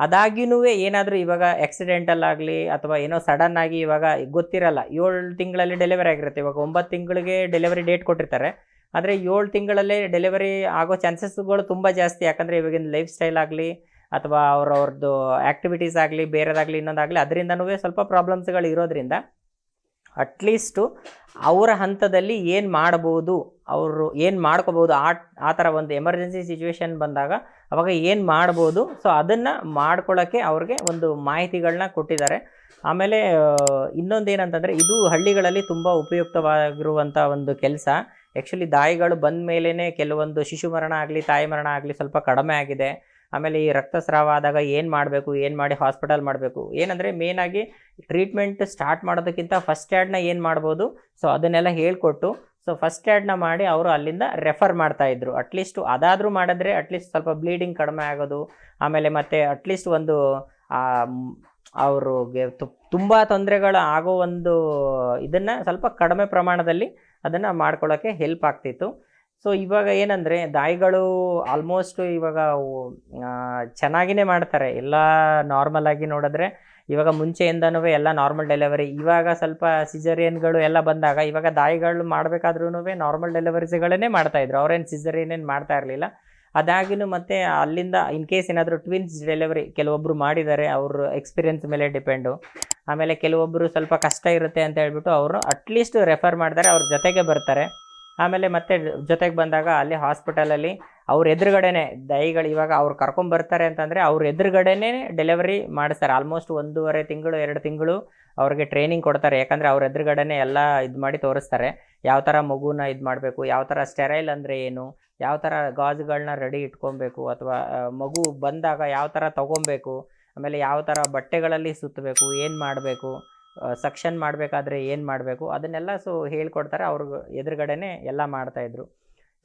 ಅದಾಗಿನೂ ಏನಾದರೂ ಇವಾಗ ಆಗಲಿ ಅಥವಾ ಏನೋ ಸಡನ್ ಆಗಿ ಇವಾಗ ಗೊತ್ತಿರಲ್ಲ. ಏಳು ತಿಂಗಳಲ್ಲಿ ಡೆಲಿವರಿ ಆಗಿರುತ್ತೆ. ಇವಾಗ ಒಂಬತ್ತು ತಿಂಗಳಿಗೆ ಡೆಲಿವರಿ ಡೇಟ್ ಕೊಟ್ಟಿರ್ತಾರೆ. ಆದರೆ ಏಳು ತಿಂಗಳಲ್ಲೇ ಡೆಲಿವರಿ ಆಗೋ ಚಾನ್ಸಸ್ಗಳು ತುಂಬ ಜಾಸ್ತಿ. ಯಾಕಂದರೆ ಇವಾಗಿನ ಲೈಫ್ ಸ್ಟೈಲ್ ಆಗಲಿ ಅಥವಾ ಅವ್ರವ್ರದ್ದು ಆ್ಯಕ್ಟಿವಿಟೀಸ್ ಆಗಲಿ, ಬೇರೆದಾಗಲಿ, ಇನ್ನೊಂದಾಗಲಿ ಅದರಿಂದನೂ ಸ್ವಲ್ಪ ಪ್ರಾಬ್ಲಮ್ಸ್ಗಳು ಇರೋದ್ರಿಂದ ಅಟ್ಲೀಸ್ಟು ಅವರ ಹಂತದಲ್ಲಿ ಏನು ಮಾಡ್ಬೋದು, ಅವರು ಏನು ಮಾಡ್ಕೋಬೋದು, ಆ ಆ ಥರ ಒಂದು ಎಮರ್ಜೆನ್ಸಿ ಸಿಚುವೇಶನ್ ಬಂದಾಗ ಅವಾಗ ಏನು ಮಾಡ್ಬೋದು ಸೊ ಅದನ್ನು ಮಾಡ್ಕೊಳ್ಳೋಕ್ಕೆ ಅವ್ರಿಗೆ ಒಂದು ಮಾಹಿತಿಗಳನ್ನ ಕೊಟ್ಟಿದ್ದಾರೆ. ಆಮೇಲೆ ಇನ್ನೊಂದು ಏನಂತಂದರೆ ಇದು ಹಳ್ಳಿಗಳಲ್ಲಿ ತುಂಬ ಉಪಯುಕ್ತವಾಗಿರುವಂಥ ಒಂದು ಕೆಲಸ. ಆ್ಯಕ್ಚುಲಿ ದಾಯಿಗಳು ಬಂದ ಮೇಲೇ ಕೆಲವೊಂದು ಶಿಶು ಮರಣ ಆಗಲಿ, ತಾಯಿ ಮರಣ ಆಗಲಿ ಸ್ವಲ್ಪ ಕಡಿಮೆ ಆಗಿದೆ. ಆಮೇಲೆ ಈ ರಕ್ತಸ್ರಾವ ಆದಾಗ ಏನು ಮಾಡಬೇಕು, ಏನು ಮಾಡಿ ಹಾಸ್ಪಿಟಲ್ ಮಾಡಬೇಕು? ಏನಂದರೆ ಮೇನಾಗಿ ಟ್ರೀಟ್ಮೆಂಟ್ ಸ್ಟಾರ್ಟ್ ಮಾಡೋದಕ್ಕಿಂತ ಫಸ್ಟ್ ಆ್ಯಡ್ನ ಏನು ಮಾಡ್ಬೋದು? ಸೊ ಅದನ್ನೆಲ್ಲ ಹೇಳಿಕೊಟ್ಟು ಸೊ ಫಸ್ಟ್ ಆ್ಯಡ್ನ ಮಾಡಿ ಅವರು ಅಲ್ಲಿಂದ ರೆಫರ್ ಮಾಡ್ತಾಯಿದ್ರು ಅಟ್ಲೀಸ್ಟು ಅದಾದರೂ ಮಾಡಿದ್ರೆ ಅಟ್ಲೀಸ್ಟ್ ಸ್ವಲ್ಪ ಬ್ಲೀಡಿಂಗ್ ಕಡಿಮೆ ಆಗೋದು. ಆಮೇಲೆ ಮತ್ತೆ ಅಟ್ಲೀಸ್ಟ್ ಒಂದು ಅವ್ರಿಗೆ ತುಂಬ ತೊಂದರೆಗಳು ಆಗೋ ಒಂದು ಇದನ್ನು ಸ್ವಲ್ಪ ಕಡಿಮೆ ಪ್ರಮಾಣದಲ್ಲಿ ಅದನ್ನು ಮಾಡ್ಕೊಳ್ಳೋಕ್ಕೆ ಹೆಲ್ಪ್ ಆಗ್ತಿತ್ತು. ಸೊ ಇವಾಗ ಏನಂದರೆ ದಾಯಿಗಳು ಆಲ್ಮೋಸ್ಟ್ ಇವಾಗ ಚೆನ್ನಾಗಿನೇ ಮಾಡ್ತಾರೆ. ಎಲ್ಲ ನಾರ್ಮಲ್ ಆಗಿ ನೋಡಿದ್ರೆ ಇವಾಗ ಮುಂಚೆಯಿಂದನೂ ಎಲ್ಲ ನಾರ್ಮಲ್ ಡೆಲಿವರಿ ಇವಾಗ ಸ್ವಲ್ಪ ಸಿಜರಿಯನ್ಗಳು ಎಲ್ಲ ಬಂದಾಗ ಇವಾಗ ದಾಯಿಗಳು ಮಾಡಬೇಕಾದ್ರೂ ನಾರ್ಮಲ್ ಡೆಲಿವರಿಸ್ಗಳನ್ನೇ ಮಾಡ್ತಾಯಿದ್ರು ಅವ್ರೇನು ಸಿಜರಿಯನ್ ಮಾಡ್ತಾ ಇರಲಿಲ್ಲ. ಅದಾಗಿನೂ ಮತ್ತೆ ಅಲ್ಲಿಂದ ಇನ್ ಕೇಸ್ ಏನಾದರೂ ಟ್ವಿನ್ಸ್ ಡೆಲಿವರಿ ಕೆಲವೊಬ್ಬರು ಮಾಡಿದ್ದಾರೆ ಅವರು ಎಕ್ಸ್ಪೀರಿಯನ್ಸ್ ಮೇಲೆ ಡಿಪೆಂಡು ಆಮೇಲೆ ಕೆಲವೊಬ್ಬರು ಸ್ವಲ್ಪ ಕಷ್ಟ ಇರುತ್ತೆ ಅಂತ ಹೇಳ್ಬಿಟ್ಟು ಅವರು ಅಟ್ಲೀಸ್ಟ್ ರೆಫರ್ ಮಾಡ್ತಾರೆ, ಅವ್ರ ಜೊತೆಗೆ ಬರ್ತಾರೆ. ಆಮೇಲೆ ಮತ್ತೆ ಜೊತೆಗೆ ಬಂದಾಗ ಅಲ್ಲಿ ಹಾಸ್ಪಿಟಲಲ್ಲಿ ಅವ್ರ ಎದುರುಗಡೆನೆ ದೈಗಳು ಇವಾಗ ಅವ್ರು ಕರ್ಕೊಂಬರ್ತಾರೆ ಅಂತಂದರೆ ಅವ್ರ ಎದುರುಗಡೆನೆ ಡೆಲಿವರಿ ಮಾಡಿಸ್ತಾರೆ. ಆಲ್ಮೋಸ್ಟ್ ಒಂದೂವರೆ ತಿಂಗಳು, ಎರಡು ತಿಂಗಳು ಅವ್ರಿಗೆ ಟ್ರೈನಿಂಗ್ ಕೊಡ್ತಾರೆ. ಯಾಕಂದರೆ ಅವ್ರ ಎದುರುಗಡೆನೆ ಎಲ್ಲ ಇದು ಮಾಡಿ ತೋರಿಸ್ತಾರೆ. ಯಾವ ಥರ ಮಗುನ ಇದು ಮಾಡಬೇಕು, ಯಾವ ಥರ ಸ್ಟೆರೈಲ್ ಅಂದರೆ ಏನು, ಯಾವ ಥರ ಗಾಜುಗಳನ್ನ ರೆಡಿ ಇಟ್ಕೊಬೇಕು ಅಥವಾ ಮಗು ಬಂದಾಗ ಯಾವ ಥರ ತೊಗೊಬೇಕು, ಆಮೇಲೆ ಯಾವ ಥರ ಬಟ್ಟೆಗಳಲ್ಲಿ ಸುತ್ತಬೇಕು ಏನು ಮಾಡಬೇಕು ಸಕ್ಷನ್ ಮಾಡಬೇಕಾದ್ರೆ ಏನು ಮಾಡಬೇಕು? ಅದನ್ನೆಲ್ಲ ಸೊ ಹೇಳ್ಕೊಡ್ತಾರೆ. ಅವ್ರ ಎದುರುಗಡೆನೆ ಎಲ್ಲ ಮಾಡ್ತಾಯಿದ್ರು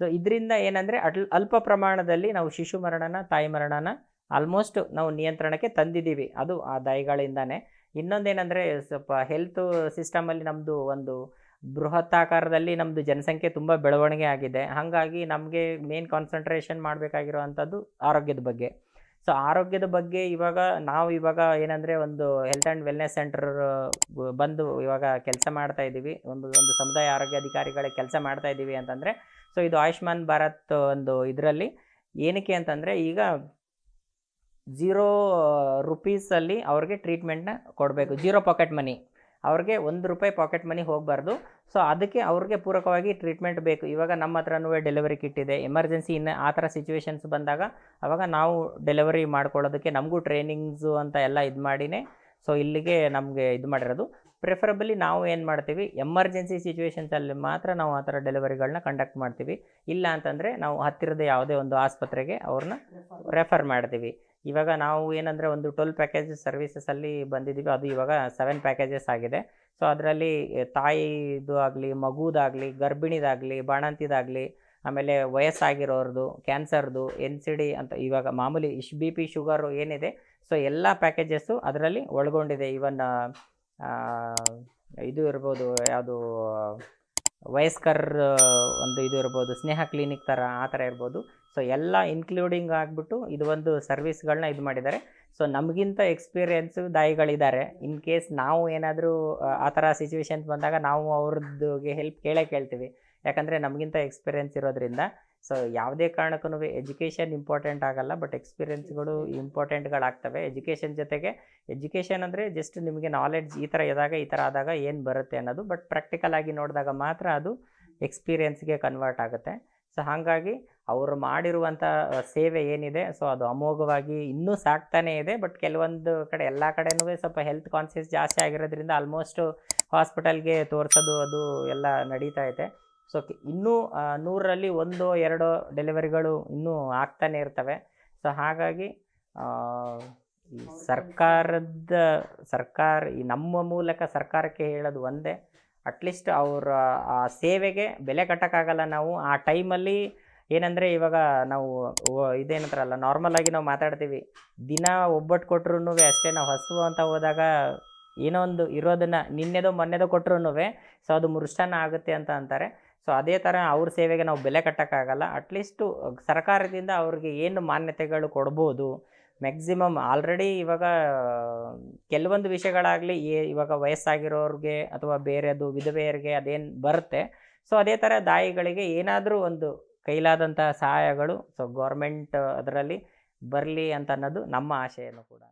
ಸೊ ಇದರಿಂದ ಏನಂದರೆ ಅಲ್, ಅಲ್ಪ ಪ್ರಮಾಣದಲ್ಲಿ ನಾವು ಶಿಶು ಮರಣನ, ತಾಯಿ ಮರಣನ ಆಲ್ಮೋಸ್ಟ್ ನಾವು ನಿಯಂತ್ರಣಕ್ಕೆ ತಂದಿದ್ದೀವಿ. ಅದು ಆ ದಯಗಳಿಂದಾನೆ. ಇನ್ನೊಂದೇನೆಂದರೆ ಸ್ವಲ್ಪ ಹೆಲ್ತ್ ಸಿಸ್ಟಮಲ್ಲಿ ನಮ್ಮದು ಒಂದು ಬೃಹತ್ತಾಕಾರದಲ್ಲಿ ನಮ್ಮದು ಜನಸಂಖ್ಯೆ ತುಂಬ ಬೆಳವಣಿಗೆ ಆಗಿದೆ. ಹಾಗಾಗಿ ನಮಗೆ ಮೇನ್ ಕಾನ್ಸಂಟ್ರೇಷನ್ ಮಾಡಬೇಕಾಗಿರುವಂಥದ್ದು ಆರೋಗ್ಯದ ಬಗ್ಗೆ. ಸೊ ಆರೋಗ್ಯದ ಬಗ್ಗೆ ಇವಾಗ ನಾವು ಇವಾಗ ಏನಂದರೆ ಒಂದು ಹೆಲ್ತ್ ಆ್ಯಂಡ್ ವೆಲ್ನೆಸ್ ಸೆಂಟರ್ ಬಂದು ಇವಾಗ ಕೆಲಸ ಮಾಡ್ತಾ ಇದ್ದೀವಿ. ಒಂದು ಒಂದು ಸಮುದಾಯ ಆರೋಗ್ಯ ಅಧಿಕಾರಿಗಳಿಗೆ ಕೆಲಸ ಮಾಡ್ತಾ ಇದ್ದೀವಿ ಅಂತಂದರೆ, ಸೊ ಇದು ಆಯುಷ್ಮಾನ್ ಭಾರತ್ ಒಂದು ಇದರಲ್ಲಿ ಏನಕ್ಕೆ ಅಂತಂದರೆ ಈಗ ಜೀರೋ ರುಪೀಸಲ್ಲಿ ಅವ್ರಿಗೆ ಟ್ರೀಟ್ಮೆಂಟ್ನ ಕೊಡಬೇಕು. ಜೀರೋ ಪಾಕೆಟ್ ಮನಿ ಅವ್ರಿಗೆ ಒಂದು ರೂಪಾಯಿ ಪಾಕೆಟ್ ಮನಿ ಹೋಗಬಾರ್ದು. ಸೊ ಅದಕ್ಕೆ ಅವ್ರಿಗೆ ಪೂರಕವಾಗಿ ಟ್ರೀಟ್ಮೆಂಟ್ ಬೇಕು. ಇವಾಗ ನಮ್ಮ ಹತ್ರನೂ ಡೆಲಿವರಿ ಕಿಟ್ ಇದೆ. ಎಮರ್ಜೆನ್ಸಿ ಇನ್ನು ಆ ಥರ ಸಿಚುವೇಶನ್ಸ್ ಬಂದಾಗ ಅವಾಗ ನಾವು ಡೆಲಿವರಿ ಮಾಡ್ಕೊಳ್ಳೋದಕ್ಕೆ ನಮಗೂ ಟ್ರೈನಿಂಗ್ಸು ಅಂತ ಎಲ್ಲ ಇದು ಮಾಡಿನೇ ಸೊ ಇಲ್ಲಿಗೆ ನಮಗೆ ಇದು ಮಾಡಿರೋದು. ಪ್ರಿಫರಬಲಿ ನಾವು ಏನು ಮಾಡ್ತೀವಿ ಎಮರ್ಜೆನ್ಸಿ ಸಿಚುವೇಶನ್ಸಲ್ಲಿ ಮಾತ್ರ ನಾವು ಆ ಥರ ಡೆಲಿವರಿಗಳನ್ನ ಕಂಡಕ್ಟ್ ಮಾಡ್ತೀವಿ. ಇಲ್ಲ ಅಂತಂದರೆ ನಾವು ಹತ್ತಿರದ ಯಾವುದೇ ಒಂದು ಆಸ್ಪತ್ರೆಗೆ ಅವ್ರನ್ನ ರೆಫರ್ ಮಾಡ್ತೀವಿ. ಇವಾಗ ನಾವು ಏನಂದರೆ ಒಂದು ಟ್ವೆಲ್ ಪ್ಯಾಕೇಜಸ್ ಸರ್ವಿಸಸಲ್ಲಿ ಬಂದಿದ್ದೀವಿ ಅದು ಇವಾಗ ಸೆವೆನ್ ಪ್ಯಾಕೇಜಸ್ ಆಗಿದೆ. ಸೊ ಅದರಲ್ಲಿ ತಾಯಿದು ಆಗಲಿ, ಮಗುದಾಗಲಿ, ಗರ್ಭಿಣಿದಾಗಲಿ, ಬಾಣಂತಿದಾಗಲಿ, ಆಮೇಲೆ ವಯಸ್ಸಾಗಿರೋರ್ದು ಕ್ಯಾನ್ಸರ್ದು ಎನ್ ಸಿ ಡಿ ಅಂತ ಇವಾಗ ಮಾಮೂಲಿ ಇಶ್ ಬಿ ಪಿ ಶುಗರು ಏನಿದೆ. ಸೊ ಎಲ್ಲ ಪ್ಯಾಕೇಜಸ್ಸು ಅದರಲ್ಲಿ ಒಳಗೊಂಡಿದೆ. ಈವನ್ ಇದು ಇರ್ಬೋದು, ಯಾವುದು, ವಯಸ್ಕರ ಒಂದು ಇದು ಇರ್ಬೋದು, ಸ್ನೇಹ ಕ್ಲಿನಿಕ್ ಥರ ಆ ಥರ ಇರ್ಬೋದು. ಸೊ ಎಲ್ಲ ಇನ್ಕ್ಲೂಡಿಂಗ್ ಆಗಿಬಿಟ್ಟು ಇದು ಒಂದು ಸರ್ವಿಸ್ಗಳನ್ನ ಇದು ಮಾಡಿದ್ದಾರೆ. ಸೊ ನಮಗಿಂತ ಎಕ್ಸ್ಪೀರಿಯೆನ್ಸು ದಾಯಿಗಳಿದ್ದಾರೆ. ಇನ್ ಕೇಸ್ ನಾವು ಏನಾದರೂ, ಆ ಥರ ಸಿಚುವೇಶನ್ಸ್ ಬಂದಾಗ ನಾವು ಅವ್ರದ್ದುಗೆ ಹೆಲ್ಪ್ ಕೇಳೇ ಕೇಳ್ತೀವಿ. ಯಾಕಂದರೆ ನಮಗಿಂತ ಎಕ್ಸ್ಪೀರಿಯೆನ್ಸ್ ಇರೋದ್ರಿಂದ. ಸೊ ಯಾವುದೇ ಕಾರಣಕ್ಕೂ ಎಜುಕೇಷನ್ ಇಂಪಾರ್ಟೆಂಟ್ ಆಗಲ್ಲ ಬಟ್ ಎಕ್ಸ್ಪೀರಿಯೆನ್ಸ್ಗಳು ಇಂಪಾರ್ಟೆಂಟ್ಗಳಾಗ್ತವೆ ಎಜುಕೇಷನ್ ಜೊತೆಗೆ ಎಜುಕೇಷನ್ ಅಂದರೆ ಜಸ್ಟ್ ನಿಮಗೆ ನಾಲೆಡ್ಜ್ ಈ ಥರ ಇದ್ದಾಗ, ಈ ಥರ ಆದಾಗ ಏನು ಬರುತ್ತೆ ಅನ್ನೋದು. ಬಟ್ ಪ್ರಾಕ್ಟಿಕಲ್ ಆಗಿ ನೋಡಿದಾಗ ಮಾತ್ರ ಅದು ಎಕ್ಸ್ಪೀರಿಯೆನ್ಸ್ಗೆ ಕನ್ವರ್ಟ್ ಆಗುತ್ತೆ. ಸೊ ಹಾಗಾಗಿ ಅವರು ಮಾಡಿರುವಂಥ ಸೇವೆ ಏನಿದೆ, ಸೊ ಅದು ಅಮೋಘವಾಗಿ ಇನ್ನೂ ಸಾಕ್ತಾನೇ ಇದೆ, ಬಟ್ ಕೆಲವೊಂದು ಕಡೆ, ಎಲ್ಲ ಕಡೆನೂ ಸ್ವಲ್ಪ ಹೆಲ್ತ್ ಕಾನ್ಸಿಯಸ್ ಜಾಸ್ತಿ ಆಗಿರೋದ್ರಿಂದ ಆಲ್ಮೋಸ್ಟ್ ಹಾಸ್ಪಿಟಲ್ಗೆ ತೋರಿಸೋದು, ಅದು ಎಲ್ಲ ನಡೀತಾ ಇದೆ. ಸೊ ಇನ್ನೂ ನೂರರಲ್ಲಿ ಒಂದೋ, ಎರಡೋ ಡೆಲಿವರಿಗಳು ಇನ್ನೂ ಆಗ್ತಾನೆ ಇರ್ತವೆ. ಸೊ ಹಾಗಾಗಿ ಈ ಸರ್ಕಾರದ, ಸರ್ಕಾರ, ಈ ನಮ್ಮ ಮೂಲಕ ಸರ್ಕಾರಕ್ಕೆ ಹೇಳೋದು ಒಂದೇ ಅಟ್ಲೀಸ್ಟ್ ಅವರ, ಆ, ಸೇವೆಗೆ ಬೆಲೆ ಕಟ್ಟೋಕ್ಕಾಗಲ್ಲ ನಾವು. ಆ ಟೈಮಲ್ಲಿ ಏನಂದರೆ ಇವಾಗ ನಾವು ಇದೇನಂತಾರಲ್ಲ ನಾರ್ಮಲ್ ಆಗಿ ನಾವು ಮಾತಾಡ್ತೀವಿ. ದಿನ ಒಬ್ಬಟ್ಟು ಕೊಟ್ರು ಅಷ್ಟೇ ನಾವು ಹಸು ಅಂತ ಹೋದಾಗ ಏನೋ ಒಂದು ಇರೋದನ್ನು ನಿನ್ನೆದೋ ಮೊನ್ನೆದೋ ಕೊಟ್ರು ಸೊ ಅದು ಮುರುಷಾನ ಆಗುತ್ತೆ ಅಂತ ಅಂತಾರೆ. ಸೊ ಅದೇ ಥರ ಅವ್ರ ಸೇವೆಗೆ ನಾವು ಬೆಲೆ ಕಟ್ಟೋಕ್ಕಾಗಲ್ಲ. ಅಟ್ಲೀಸ್ಟು ಸರ್ಕಾರದಿಂದ ಅವ್ರಿಗೆ ಏನು ಮಾನ್ಯತೆಗಳು ಕೊಡ್ಬೋದು. ಮ್ಯಾಕ್ಸಿಮಮ್ ಆಲ್ರೆಡಿ ಇವಾಗ, ಕೆಲವೊಂದು ವಿಷಯಗಳಾಗಲಿ ಇವಾಗ ವಯಸ್ಸಾಗಿರೋರಿಗೆ ಅಥವಾ ಬೇರೆದು ವಿಧವೆಯರಿಗೆ ಅದೇನು ಬರುತ್ತೆ. ಸೊ ಅದೇ ಥರ ದಾಯಿಗಳಿಗೆ ಏನಾದರೂ ಒಂದು ಕೈಲಾದಂಥ ಸಹಾಯಗಳು. ಸೊ ಗೌರ್ಮೆಂಟ್ ಅದರಲ್ಲಿ ಬರಲಿ ಅಂತ ಅನ್ನೋದು ನಮ್ಮ ಆಶಯನೂ ಕೂಡ.